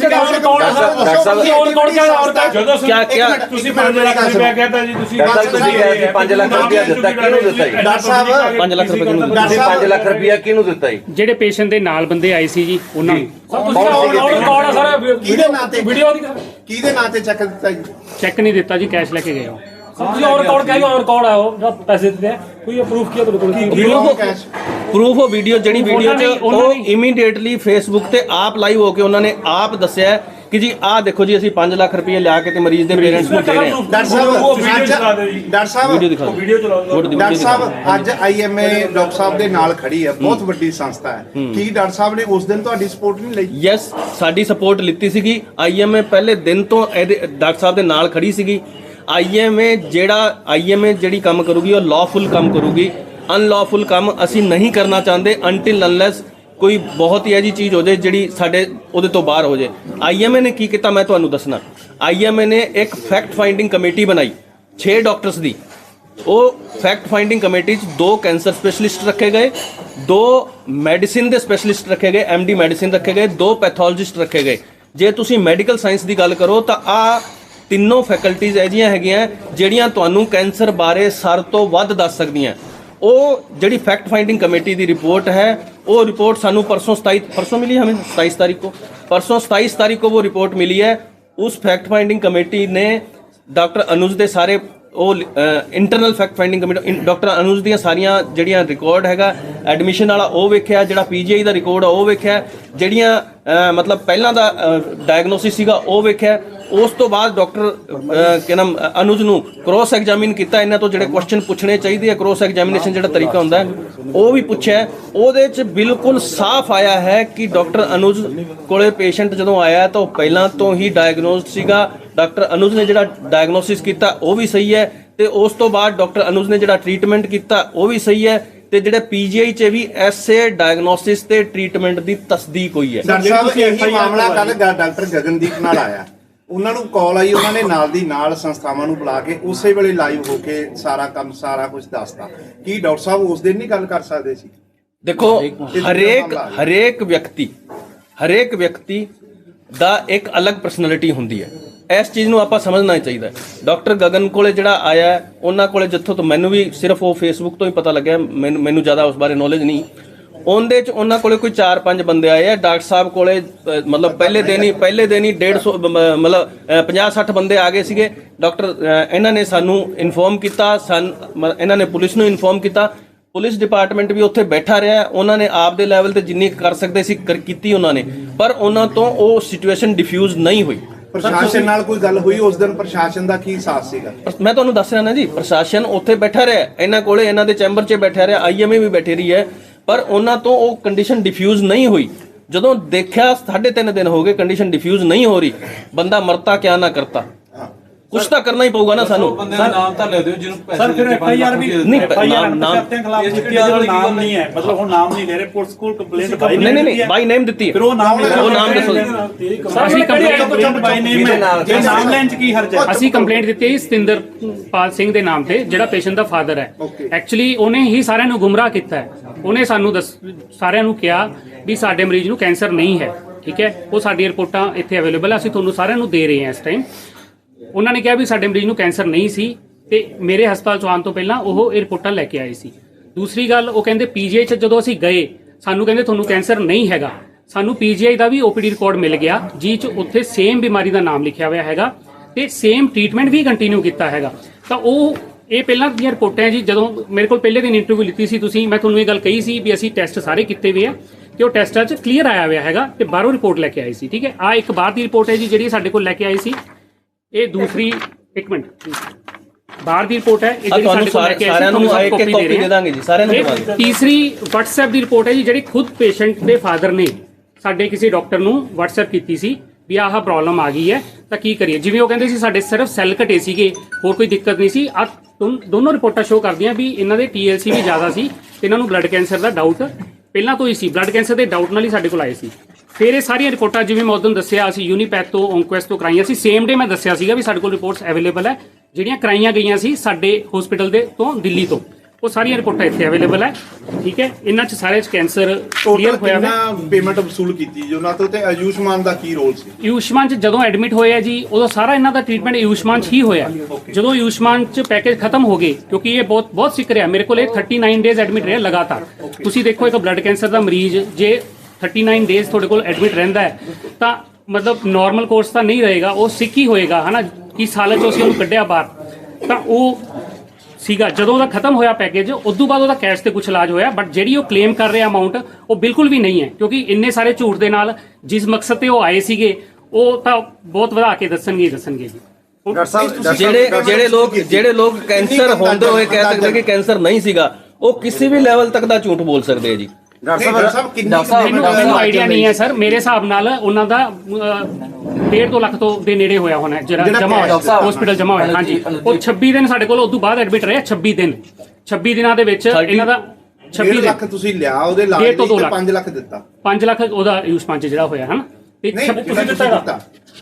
ਤਾਂ ਜਦੋਂ ਕਿਆ- ਕਿਆ- ਤੁਸੀਂ 5 ਲੱਖ ਰੁਪਏ ਕਹਿੰਦਾ ਜੀ ਤੁਸੀਂ ਤੁਸੀਂ ਕਿਹਾ ਸੀ 5 ਲੱਖ ਰੁਪਇਆ ਦਿੱਤਾ, ਕਿਹਨੂੰ ਦਿੱਤਾ ਜੀ? ਡਾਕਟਰ ਸਾਹਿਬ, ਪੰਜ ਲੱਖ ਰੁਪਏ ਕਿਹਨੂੰ ਡਾਕਟਰ ਸਾਹਿਬ। 5 ਲੱਖ ਰੁਪਇਆ ਕਿਹਨੂੰ ਦਿੱਤਾ ਜੀ? ਜਿਹੜੇ ਪੇਸ਼ੈਂਟ ਦੇ ਨਾਲ ਬੰਦੇ ਆਏ ਸੀ ਜੀ ਉਹਨਾਂ ਨੂੰ। ਕੌਣ ਆ ਸਾਰਾ? ਕਿਹਦੇ ਨਾਂ ਤੇ ਵੀਡੀਓ ਦੀ ਕਿਹਦੇ ਨਾਂ ਤੇ ਚੱਕ ਦਿੱਤਾ ਜੀ? ਚੈੱਕ ਨਹੀਂ ਦਿੱਤਾ ਜੀ ਕੈਸ਼ ਲੈ ਕੇ ਗਏ ਉਹ। ਤੁਸੀਂ ਔਨ ਰਿਕਾਰਡ ਕਹੇ ਔਨ ਰਿਕਾਰਡ ਆਓ ਜਿਹੜਾ ਪੈਸੇ ਦਿੱਤੇ ਕੋਈ ਪ੍ਰੂਫ ਕੀਆ ਤੁਹਾਡੇ ਕੋਲ? ਕੀ ਵੀਡੀਓ ਪ੍ਰੂਫ ਉਹ ਵੀਡੀਓ ਜਿਹੜੀ ਵੀਡੀਓ ਚ ਉਹ ਇਮੀਡੀਏਟਲੀ ਫੇਸਬੁੱਕ ਤੇ ਆਪ ਲਾਈਵ ਹੋ ਕੇ ਉਹਨਾਂ ਨੇ ਆਪ ਦੱਸਿਆ ਕਿ ਜੀ ਆਹ ਦੇਖੋ ਜੀ ਅਸੀਂ 5 ਲੱਖ ਰੁਪਏ ਲਿਆ ਕੇ ਤੇ ਮਰੀਜ਼ ਦੇ ਪੇਰੈਂਟਸ ਨੂੰ ਦੇ ਰਹੇ ਹਾਂ। ਡਾਕਟਰ ਉਹ ਵੀਡੀਓ ਚਲਾ ਦੇ ਜੀ। ਡਾਕਟਰ ਸਾਹਿਬ ਵੀਡੀਓ ਚਲਾਓ ਗੁੱਡ ਡਾਕਟਰ ਸਾਹਿਬ ਅੱਜ ਆਈਐਮਏ ਡਾਕਟਰ ਸਾਹਿਬ ਦੇ ਨਾਲ ਖੜੀ ਹੈ ਬਹੁਤ ਵੱਡੀ ਸੰਸਥਾ ਹੈ। ਕੀ ਡਾਕਟਰ ਸਾਹਿਬ ਨੇ ਉਸ ਦਿਨ ਤੁਹਾਡੀ ਸਪੋਰਟ ਨਹੀਂ ਲਈ? ਯੈਸ ਸਾਡੀ ਸਪੋਰਟ ਲਿੱਤੀ ਸੀਗੀ। ਆਈਐਮਏ ਪਹਿਲੇ ਦਿਨ ਤੋਂ ਇਹਦੇ ਡਾਕਟਰ ਸਾਹਿਬ ਦੇ ਨਾਲ ਖੜੀ ਸੀਗੀ। ਆਈਐਮਏ ਜਿਹੜਾ ਆਈਐਮਏ ਜਿਹੜੀ ਕੰਮ ਕਰੂਗੀ, ਉਹ ਲਾਫੁਲ ਕੰਮ ਕਰੂਗੀ। ਅਨਲਾਫੁਲ ਕੰਮ ਅਸੀਂ ਨਹੀਂ ਕਰਨਾ ਚਾਹੁੰਦੇ ਅੰਟਿਲ ਅਨਲੈਸ ਕੋਈ ਬਹੁਤ ਹੀ ਐਜੀ ਚੀਜ਼ ਹੋ ਜਾਏ ਜਿਹੜੀ ਸਾਡੇ ਉਹਦੇ ਤੋਂ ਬਾਹਰ ਹੋ ਜਾਏ। ਆਈਐਮਏ ਨੇ ਕੀ ਕੀਤਾ ਮੈਂ ਤੁਹਾਨੂੰ ਦੱਸਣਾ। ਆਈਐਮਏ ਨੇ ਇੱਕ ਫੈਕਟ ਫਾਈਂਡਿੰਗ ਕਮੇਟੀ ਬਣਾਈ 6 ਡਾਕਟਰਸ ਦੀ। ਉਹ ਫੈਕਟ ਫਾਈਂਡਿੰਗ ਕਮੇਟੀ 'ਚ ਦੋ ਕੈਂਸਰ ਸਪੈਸ਼ਲਿਸਟ ਰੱਖੇ ਗਏ, ਦੋ ਮੈਡੀਸਿਨ ਦੇ ਸਪੈਸ਼ਲਿਸਟ ਰੱਖੇ ਗਏ ਐਮਡੀ ਮੈਡੀਸਿਨ ਰੱਖੇ ਗਏ, ਦੋ ਪੈਥੋਲੋਜਿਸਟ ਰੱਖੇ ਗਏ। ਜੇ ਤੁਸੀਂ ਮੈਡੀਕਲ ਸਾਇੰਸ ਦੀ ਗੱਲ ਕਰੋ ਤਾਂ ਆ ਤਿੰਨੋਂ ਫੈਕਲਟੀਆਂ ਐਜੀਆਂ ਹੈਗੀਆਂ, ਜਿਹੜੀਆਂ ਤੁਹਾਨੂੰ ਕੈਂਸਰ ਬਾਰੇ ਸਰ ਤੋਂ ਵੱਧ ਦੱਸ ਸਕਦੀਆਂ। ਉਹ ਜਿਹੜੀ ਫੈਕਟ ਫਾਈਂਡਿੰਗ ਕਮੇਟੀ ਦੀ ਰਿਪੋਰਟ ਹੈ, ਉਹ ਰਿਪੋਰਟ ਸਾਨੂੰ ਪਰਸੋਂ 27 ਪਰਸੋਂ ਮਿਲੀ ਹਮੇ? 27 ਤਾਰੀਖ ਕੋ। ਪਰਸੋਂ 27 ਤਾਰੀਖ ਕੋ ਉਹ ਰਿਪੋਰਟ ਮਿਲੀ ਹੈ। ਉਸ ਫੈਕਟ ਫਾਈਂਡਿੰਗ ਕਮੇਟੀ ਨੇ ਡਾਕਟਰ ਅਨੁਜ ਦੇ ਸਾਰੇ, ਉਹ internal fact finding committee doctor Anuj ਦੀਆਂ ਸਾਰੀਆਂ ਜਿਹੜੀਆਂ ਰਿਕਾਰਡ ਹੈਗਾ ਐਡਮਿਸ਼ਨ ਵਾਲਾ ਉਹ ਵੇਖਿਆ, ਜਿਹੜਾ ਪੀਜੀਆਈ ਦਾ ਰਿਕਾਰਡ ਆ, ਉਹ ਵੇਖਿਆ, ਜਿਹੜੀਆਂ ਮਤਲਬ ਪਹਿਲਾਂ ਦਾ ਡਾਇਗਨੋਸਿਸ ਸੀਗਾ, ਉਹ ਵੇਖਿਆ। ਉਸ ਤੋਂ ਬਾਅਦ ਡਾਕਟਰ ਕਿ ਨਾਮ ਅਨੁਜ ਨੂੰ ਕ੍ਰੋਸ ਐਗਜ਼ਾਮਿਨ ਕੀਤਾ। ਇਹਨਾਂ ਤੋਂ ਜਿਹੜੇ ਕੁਐਸਚਨ ਪੁੱਛਣੇ ਚਾਹੀਦੇ ਆ ਕ੍ਰੋਸ ਐਗਜ਼ਾਮੀਨੇਸ਼ਨ ਜਿਹੜਾ ਤਰੀਕਾ ਹੁੰਦਾ ਉਹ ਵੀ ਪੁੱਛਿਆ। ਉਹਦੇ 'ਚ ਬਿਲਕੁਲ ਸਾਫ਼ ਆਇਆ ਹੈ ਕਿ ਡਾਕਟਰ ਅਨੁਜ ਕੋਲੇ ਪੇਸ਼ੈਂਟ ਜਦੋਂ ਆਇਆ, ਤਾਂ ਉਹ ਪਹਿਲਾਂ ਤੋਂ ਹੀ ਡਾਇਗਨੋਸਡ ਸੀਗਾ। ਡਾਕਟਰ ਅਨੁਜ ਨੇ ਜਿਹੜਾ ਡਾਇਗਨੋਸਿਸ ਕੀਤਾ, ਉਹ ਵੀ ਸਹੀ ਹੈ। ਤੇ ਉਸ ਤੋਂ ਬਾਅਦ ਡਾਕਟਰ ਅਨੁਜ ਨੇ ਜਿਹੜਾ ਟ੍ਰੀਟਮੈਂਟ ਕੀਤਾ, ਉਹ ਵੀ ਸਹੀ ਹੈ। ਤੇ ਜਿਹੜੇ ਪੀਜੀਆਈ 'ਚ ਵੀ ਐਸੇ ਡਾਇਗਨੋਸਿਸ ਤੇ ਟ੍ਰੀਟਮੈਂਟ ਦੀ ਤਸਦੀਕ ਹੋਈ ਹੈ। ਡਾਕਟਰ ਸਾਹਿਬ ਇਹੀ ਮਾਮਲਾ ਕੱਲ ਡਾਕਟਰ ਗਗਨਦੀਪ ਨਾਲ ਆਇਆ। ਉਹਨਾਂ ਨੂੰ ਕਾਲ ਆਈ ਉਹਨਾਂ ਨੇ ਨਾਲ ਦੀ ਨਾਲ ਸੰਸਥਾਵਾਂ ਨੂੰ ਬੁਲਾ ਕੇ ਉਸੇ ਵੇਲੇ ਲਾਈਵ ਹੋ ਕੇ ਸਾਰਾ ਕੰਮ ਸਾਰਾ ਕੁਝ ਦੱਸਤਾ। ਕੀ ਡਾਕਟਰ ਸਾਹਿਬ ਉਸ ਦਿਨ ਨਹੀਂ ਗੱਲ ਕਰ ਸਕਦੇ ਸੀ? ਦੇਖੋ ਹਰੇਕ ਹਰੇਕ ਵਿਅਕਤੀ ਹਰੇਕ ਵਿਅਕਤੀ ਦਾ ਇੱਕ ਅਲੱਗ ਪਰਸਨੈਲਿਟੀ ਹੁੰਦੀ ਹੈ। ਇਸ ਚੀਜ਼ ਨੂੰ ਆਪਾਂ ਸਮਝਣਾ ਚਾਹੀਦਾ ਡਾਕਟਰ ਗਗਨ ਕੋਲੇ ਜਿਹੜਾ ਆਇਆ ਉਹਨਾਂ ਕੋਲੇ ਜਿੱਥੋਂ ਤੋਂ ਮੈਨੂੰ ਵੀ ਸਿਰਫ ਉਹ ਫੇਸਬੁੱਕ ਤੋਂ ਹੀ ਪਤਾ ਲੱਗਿਆ, ਮੈਨੂੰ ਮੈਨੂੰ ਜ਼ਿਆਦਾ ਉਸ ਬਾਰੇ ਨੌਲੇਜ ਨਹੀਂ। ਉਹਦੇ ਚ ਉਹਨਾਂ ਕੋਲੇ ਕੋਈ 4-5 ਬੰਦੇ ਆਏ ਆ, ਡਾਕਟਰ ਸਾਹਿਬ ਕੋਲੇ ਮਤਲਬ ਪਹਿਲੇ ਦਿਨ ਹੀ, ਪਹਿਲੇ ਦਿਨ ਹੀ 150 ਬ- ਮਤਲਬ 50-60 ਬੰਦੇ ਆ ਗਏ ਸੀਗੇ। ਡਾਕਟਰ ਇਹਨਾਂ ਨੇ ਸਾਨੂੰ ਇਨਫੋਰਮ ਕੀਤਾ, ਸਨ ਮ- ਇਹਨਾਂ ਨੇ ਪੁਲਿਸ ਨੂੰ ਇਨਫੋਰਮ ਕੀਤਾ। ਪੁਲਿਸ ਡਿਪਾਰਟਮੈਂਟ ਵੀ ਉੱਥੇ ਬੈਠਾ ਰਿਹਾ ਉਹਨਾਂ ਨੇ ਆਪ ਦੇ ਲੈਵਲ ਤੇ ਜਿੰਨੀ ਕਰ ਸਕਦੇ ਸੀ, ਕਰ, ਕੀਤੀ ਉਹਨਾਂ ਨੇ। ਪਰ ਉਹਨਾਂ ਤੋਂ ਉਹ ਸਿਚੁਏਸ਼ਨ ਡਿਫਿਊਜ਼ ਨਹੀਂ ਹੋਈ। ਪ੍ਰਸ਼ਾਸਨ ਨਾਲ ਕੋਈ ਗੱਲ ਹੋਈ, ਉਸ ਦਿਨ ਪ੍ਰਸ਼ਾਸਨ ਦਾ ਕੀ ਸਾਥ ਸੀਗਾ? ਮੈਂ ਤੁਹਾਨੂੰ ਦੱਸ ਰਿਹਾ ਨਾ ਜੀ, ਪ੍ਰਸ਼ਾਸਨ ਉੱਥੇ ਬੈਠਾ ਰਿਹਾ, ਇਹਨਾਂ ਕੋਲੇ ਇਹਨਾਂ ਦੇ ਚੈਂਬਰ 'ਚ ਬੈਠਾ ਰਿਹਾ ਆਈਐਮਏ ਵੀ ਬੈਠੀ ਰਹੀ ਹੈ, ਪਰ ਉਹਨਾਂ ਤੋਂ ਉਹ ਕੰਡੀਸ਼ਨ ਡਿਫਿਊਜ਼ ਨਹੀਂ ਹੋਈ। ਜਦੋਂ ਦੇਖਿਆ ਸਾਢੇ ਤਿੰਨ ਦਿਨ ਹੋ ਗਏ ਕੰਡੀਸ਼ਨ ਡਿਫਿਊਜ਼ ਨਹੀਂ ਹੋ ਰਹੀ, ਬੰਦਾ ਮਰਤਾ ਕਿਆ ਨਾ ਕਰਤਾ। ਕੁਛ ਤਾਂ ਕਰਨਾ ਹੀ ਪਊਗਾ ਨਾ ਸਾਨੂੰ। ਬੰਦੇ ਦਾ ਨਾਮ ਤਾਂ ਲੈ ਦਿਓ ਜਿਹਨੂੰ ਪੈਸੇ ਸਰ ਫਿਰ ਐਫ ਆਈ ਆਰ ਵੀ ਨਹੀਂ, ਐਫ ਆਈ ਆਰ ਨਾਮ- ਨਾਮ- ਕਰਤਿਆਂ ਖਿਲਾਫ ਨਾਮ ਨਹੀਂ ਹੈ। ਮਤਲਬ ਹੁਣ ਨਾਮ ਨਹੀਂ ਲੈ ਰਹੇ ਪੁਲਿਸ ਕੋਲ ਕੰਪਲੇਂਟ ਬਾਈ ਨਹੀਂ ਨਹੀਂ ਨਹੀਂ ਬਾਈ ਨੇਮ ਦਿੱਤੀ ਹੈ। ਫਿਰ ਉਹ ਨਾਮ ਉਹ ਨਾਮ ਦੱਸੋ। ਜੀ। ਅਸੀਂ ਕੰਪਲੇਂਟ ਬਾਈ ਨੇਮ ਹੈ? ਜੇ ਨਾਮ ਲੈਣ ਚ ਕੀ ਹਰਜ ਹੈ? ਅਸੀਂ ਕੰਪਲੇਂਟ ਦਿੱਤੀ ਹੈ ਸਤਿੰਦਰਪਾਲ ਸਿੰਘ ਦੇ ਨਾਮ ਤੇ ਜਿਹੜਾ ਪੇਸ਼ੈਂਟ ਦਾ ਫਾਦਰ ਹੈ। ਐਕਚੁਅਲੀ ਉਹਨੇ ਹੀ ਸਾਰਿਆਂ ਨੂੰ ਗੁੰਮਰਾਹ ਕੀਤਾ ਹੈ। ਉਹਨੇ ਸਾਨੂੰ ਦੱਸ ਸਾਰਿਆਂ ਨੂੰ ਕਿਹਾ ਵੀ ਸਾਡੇ ਮਰੀਜ਼ ਨੂੰ ਕੈਂਸਰ ਨਹੀਂ ਹੈ ਠੀਕ ਹੈ? ਉਹ ਸਾਡੀਆਂ ਰਿਪੋਰਟਾਂ ਇੱਥੇ ਅਵੇਲੇਬਲ ਹੈ ਅਸੀਂ ਤੁਹਾਨੂੰ ਸਾਰਿਆਂ ਨੂੰ ਦੇ ਰਹੇ ਹਾਂ ਇਸ ਟਾਈਮ ਉਹਨਾਂ ਨੇ ਕਿਹਾ ਵੀ ਸਾਡੇ ਮਰੀਜ਼ ਨੂੰ ਕੈਂਸਰ ਨਹੀਂ ਸੀ ਤੇ ਮੇਰੇ ਹਸਪਤਾਲ ਚ ਆਉਣ ਤੋਂ ਪਹਿਲਾਂ ਉਹ ਇਹ ਰਿਪੋਰਟਾਂ ਲੈ ਕੇ ਆਏ ਸੀ। ਦੂਸਰੀ ਗੱਲ, ਉਹ ਕਹਿੰਦੇ ਪੀਜੀਆਈ ਚ ਜਦੋਂ ਅਸੀਂ ਗਏ, ਸਾਨੂੰ ਕਹਿੰਦੇ ਤੁਹਾਨੂੰ ਕੈਂਸਰ ਨਹੀਂ ਹੈਗਾ। ਸਾਨੂੰ ਪੀਜੀਆਈ ਦਾ ਵੀ ਓਪੀਡੀ ਰਿਕਾਰਡ ਮਿਲ ਗਿਆ ਜਿਹ ਚ ਉੱਥੇ ਸੇਮ ਬਿਮਾਰੀ ਦਾ ਨਾਮ ਲਿਖਿਆ ਹੋਇਆ ਹੈਗਾ ਤੇ ਸੇਮ ਟ੍ਰੀਟਮੈਂਟ ਵੀ ਕੰਟੀਨਿਊ ਕੀਤਾ ਹੈਗਾ। ਤਾਂ ਉਹ, ਇਹ ਪਹਿਲਾਂ ਦੀਆਂ ਰਿਪੋਰਟਾਂ ਜੀ, ਜਦੋਂ ਮੇਰੇ ਕੋਲ ਪਹਿਲੇ ਦਿਨ ਇੰਟਰਵਿਊ ਲਿੱਤੀ ਸੀ ਤੁਸੀਂ, ਮੈਂ ਤੁਹਾਨੂੰ ਇਹ ਗੱਲ ਕਹੀ ਸੀ ਵੀ ਅਸੀਂ ਟੈਸਟ ਸਾਰੇ ਕੀਤੇ ਹੋਏ ਆ ਤੇ ਉਹ ਟੈਸਟਾਂ 'ਚ ਕਲੀਅਰ ਆਇਆ ਹੋਇਆ ਹੈਗਾ ਤੇ ਬਾਹਰੋਂ ਰਿਪੋਰਟ ਲੈ ਕੇ ਆਏ ਸੀ, ਠੀਕ ਹੈ? ਆ ਇੱਕ ਬਾਹਰ ਦੀ ਰਿਪੋਰਟ ਹੈ ਜੀ, ਜਿਹੜੀ ਸਾਡੇ ਕੋਲ ਲੈ ਕੇ ਆਏ ਸੀ। ਇਹ ਦੂਸਰੀ ਇੱਕ ਮਿੰਟ। ਬਾਹਰ ਦੀ ਰਿਪੋਰਟ ਹੈ ਇਹ ਜਿਹੜੀ ਸਾਡੇ ਕੋਲ ਲੈ ਕੇ ਆਏ ਸੀ ਸਾਰਿਆਂ ਨੂੰ ਇੱਕ copy ਦੇ ਦਾਂਗੇ ਜੀ, ਸਾਰਿਆਂ ਨੂੰ ਦੇਵਾਂਗੇ। ਤੀਸਰੀ WhatsApp ਦੀ ਰਿਪੋਰਟ ਹੈ ਜੀ ਜਿਹੜੀ ਖੁਦ ਪੇਸ਼ੈਂਟ ਦੇ ਫਾਦਰ ਨੇ ਸਾਡੇ ਕਿਸੇ ਡਾਕਟਰ ਨੂੰ WhatsApp ਕੀਤੀ ਸੀ ਵੀ ਆਹ ਪ੍ਰੋਬਲਮ ਆ ਗਈ ਹੈ ਤਾਂ ਕੀ ਕਰੀਏ? ਜਿਵੇਂ ਉਹ ਕਹਿੰਦੇ ਸੀ ਸਾਡੇ ਸਿਰਫ ਸੈੱਲ ਘਟੇ ਸੀਗੇ ਹੋਰ ਕੋਈ ਦਿੱਕਤ ਨਹੀਂ ਸੀ। ਆ ਦੋਨੋਂ ਰਿਪੋਰਟਾਂ ਸ਼ੋ ਕਰਦੀਆਂ ਵੀ ਇਹਨਾਂ ਦੇ TLC ਵੀ ਜ਼ਿਆਦਾ ਸੀ ਇਹਨਾਂ ਨੂੰ ਬਲੱਡ ਕੈਂਸਰ ਦਾ ਡਾਊਟ ਪਹਿਲਾਂ ਤੋਂ ਹੀ ਸੀ। ਬਲੱਡ ਕੈਂਸਰ ਦੇ ਡਾਊਟ ਨਾਲ ਹੀ ਸਾਡੇ ਕੋਲ ਆਏ ਸੀ। ਫਿਰ ਇਹ ਸਾਰੀਆਂ ਰਿਪੋਰਟਾਂ ਜਿਵੇਂ ਮੈਂ ਉਦੋਂ ਦੱਸਿਆ ਅਸੀਂ ਯੂਨੀਪੈਥ ਤੋਂ ਓਨਕੁਐਸਟ ਤੋਂ ਕਰਾਈਆਂ ਸੀ ਸੇਮ ਡੇ ਮੈਂ ਦੱਸਿਆ ਸੀਗਾ ਵੀ ਸਾਡੇ ਕੋਲ ਰਿਪੋਰਟਸ ਅਵੇਲੇਬਲ ਹੈ ਜਿਹੜੀਆਂ ਕਰਾਈਆਂ ਗਈਆਂ ਸੀ ਸਾਡੇ ਹਸਪੀਟਲ ਦੇ ਤੋਂ ਦਿੱਲੀ ਤੋਂ। ਉਹ ਸਾਰੀਆਂ ਰਿਪੋਰਟਾਂ ਇੱਥੇ ਅਵੇਲੇਬਲ ਹੈ ਠੀਕ ਹੈ? ਇਹਨਾਂ 'ਚ ਸਾਰੇ 'ਚ ਕੈਂਸਰ ਕਲੀਅਰ ਹੋਇਆ ਕਿੰਨਾ ਪੇਮੈਂਟ ਵਸੂਲ ਕੀਤੀ ਜੀ? ਤੋਂ ਤੇ ਆਯੁਸ਼ਮਾਨ ਦਾ ਕੀ ਰੋਲ ਸੀ? ਆਯੁਸ਼ਮਾਨ ਚ ਜਦੋਂ ਐਡਮਿਟ ਹੋਏ ਆ ਜੀ ਉਦੋਂ ਸਾਰਾ ਇਹਨਾਂ ਦਾ ਟ੍ਰੀਟਮੈਂਟ ਆਯੁਸ਼ਮਾਨ ਚ ਹੀ ਹੋਇਆ। ਜਦੋਂ ਆਯੁਸ਼ਮਾਨ ਚ ਪੈਕੇਜ ਖਤਮ ਹੋ ਗਏ ਕਿਉਂਕਿ ਇਹ ਬਹੁਤ ਬਹੁਤ ਸਿੱਕ ਰਿਹਾ ਮੇਰੇ ਕੋਲ ਇਹ 39 ਡੇਜ਼ ਐਡਮਿਟ ਰਿਹਾ ਲਗਾਤਾਰ। ਤੁਸੀਂ ਦੇਖੋ ਇੱਕ ਬਲੱਡ ਕੈਂਸਰ ਦਾ ਮਰੀਜ਼ ਜੇ 39 ਡੇਜ਼ ਤੁਹਾਡੇ ਕੋਲ ਐਡਮਿਟ ਰਹਿੰਦਾ ਹੈ। ਤਾਂ ਮਤਲਬ ਨਾਰਮਲ ਕੋਰਸ ਤਾਂ ਨਹੀਂ ਰਹੇਗਾ ਉਹ ਸਿੱਕ ਹੀ ਹੋਏਗਾ ਹਨਾ? ਕਿ ਸਾਲ ਚ ਅਸੀਂ ਉਹਨੂੰ ਕੱਢਿਆ ਬਾਹਰ। ਤਾਂ ਉਹ ਸੀਗਾ। ਜਦੋਂ ਉਹਦਾ ਖਤਮ ਹੋਇਆ ਪੈਕੇਜ ਉਦੋਂ ਬਾਅਦ ਉਹਦਾ ਕੈਸ਼ ਤੇ ਕੁਝ ਇਲਾਜ ਹੋਇਆ ਬਟ ਜਿਹੜੀ ਉਹ ਕਲੇਮ ਕਰ ਰਿਹਾ ਅਮਾਉਂਟ ਉਹ ਬਿਲਕੁਲ ਵੀ ਨਹੀਂ ਹੈ ਕਿਉਂਕਿ ਇੰਨੇ ਸਾਰੇ ਝੂਠ ਦੇ ਨਾਲ ਜਿਸ ਮਕਸਦ ਤੇ ਉਹ ਆਏ ਸੀਗੇ ਉਹ ਤਾਂ ਬਹੁਤ ਵਧਾ ਕੇ ਦੱਸਣਗੇ ਹੀ ਦੱਸਣਗੇ ਜੀ। ਜਿਹੜੇ ਜਿਹੜੇ ਲੋਕ ਜਿਹੜੇ ਲੋਕ ਕੈਂਸਰ ਹੁੰਦੇ ਹੋਏ ਕਹਿ ਸਕਦੇ ਕਿ ਕੈਂਸਰ ਨਹੀਂ ਸੀਗਾ ਉਹ ਕਿਸੇ ਵੀ ਲੈਵਲ ਤੱਕ ਦਾ ਝੂਠ ਬੋਲ ਸਕਦੇ ਆ ਜੀ। ਡਾਕਟਰ ਸਾਹਿਬ ਕਿੰਨੀ ਮੈਨੂੰ ਮੈਨੂੰ ਆਈਡੀਆ ਨਹੀਂ ਹੈ ਸਰ। ਮੇਰੇ ਹਿਸਾਬ ਨਾਲ ਉਹਨਾਂ ਦਾ 1.5 ਤੋਂ ਲੱਖ ਤੋਂ ਦੇ ਨੇੜੇ ਹੋਇਆ ਹੋਣਾ ਜਿਹੜਾ ਜਮਾ ਹੋਇਆ ਹਸਪੀਟਲ ਜਮਾ ਹੋਇਆ ਹਾਂਜੀ। ਉਹ 26 ਦਿਨ ਸਾਡੇ ਕੋਲ ਉਦੋਂ ਬਾਅਦ ਐਡਮਿਟ ਰਹੇ 26 ਦਿਨ। 26 ਦਿਨਾਂ ਦੇ ਵਿੱਚ ਇਹਨਾਂ ਦਾ 26 ਡੇਢ ਦਿਨ। ਲੱਖ ਤੁਸੀਂ ਲਿਆ ਉਹਦੇ ਡੇਢ ਤੋਂ ਤੇ ਲੱਖ। 5 ਲੱਖ ਦਿੱਤਾ। 5 ਲੱਖ ਉਹਦਾ ਆਯੁਸ਼ਮਾਨ ਚ ਜਿਹੜਾ ਹੋਇਆ ਹਨ? ਤੇ ਨਹੀਂ, ਛੱਬੀ- ਤੁਸੀਂ ਦਿੱਤਾ।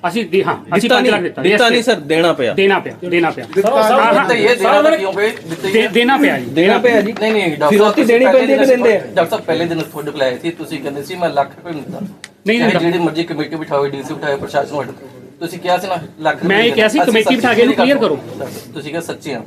ਅਸੀਂ ਦੇ- ਹਾਂ ਅਸੀਂ ਦਿੱਤਾ 5 ਲੱਖ ਦਿੱਤਾ। ਦਿੱਤਾ ਨਹੀਂ ਸਰ ਦੇਣਾ ਪਿਆ। ਦੇਣਾ ਪਿਆ ਦੇਣਾ ਪਿਆ। ਦੇਣਾ ਪਿਆ ਜੀ। ਦੇਣਾ ਪਿਆ ਜੀ। ਨਹੀਂ ਨਹੀਂ ਡਾਕਟਰ ਫਿਰੌਤੀ ਦੇਣੀ ਪੈਂਦੀ ਹੈ ਕਿ ਪਹਿਲੇ ਦਿੰਦੇ ਡਾਕਟਰ ਸਾਹਿਬ ਪਹਿਲੇ ਦਿਨ ਤੁਹਾਡੇ ਕੋਲ ਆਏ ਸੀ ਤੁਸੀਂ ਕਹਿੰਦੇ ਸੀ ਮੈਂ ਲੱਖ ਰੁਪਏ ਨਹੀਂ ਦਿੱਤਾ ਨਹੀਂ। ਜਿਹੜੀ ਮਰਜ਼ੀ ਕਮੇਟੀ ਬਿਠਾਓ ਡੀਸੀ ਬਿਠਾਓ ਪ੍ਰਸ਼ਾਸਨ ਵੱਡ ਤੁਸੀਂ ਕਿਹਾ ਸੀ ਨਾ ਲੱਖ ਮੈਂ ਇਹ ਕਿਹਾ ਸੀ ਕਮੇਟੀ ਬਿਠਾ ਕੇ ਇਹਨੂੰ clear ਕਰੋ। ਤੁਸੀਂ ਕਿਹਾ ਸੱਚੀ ਆ।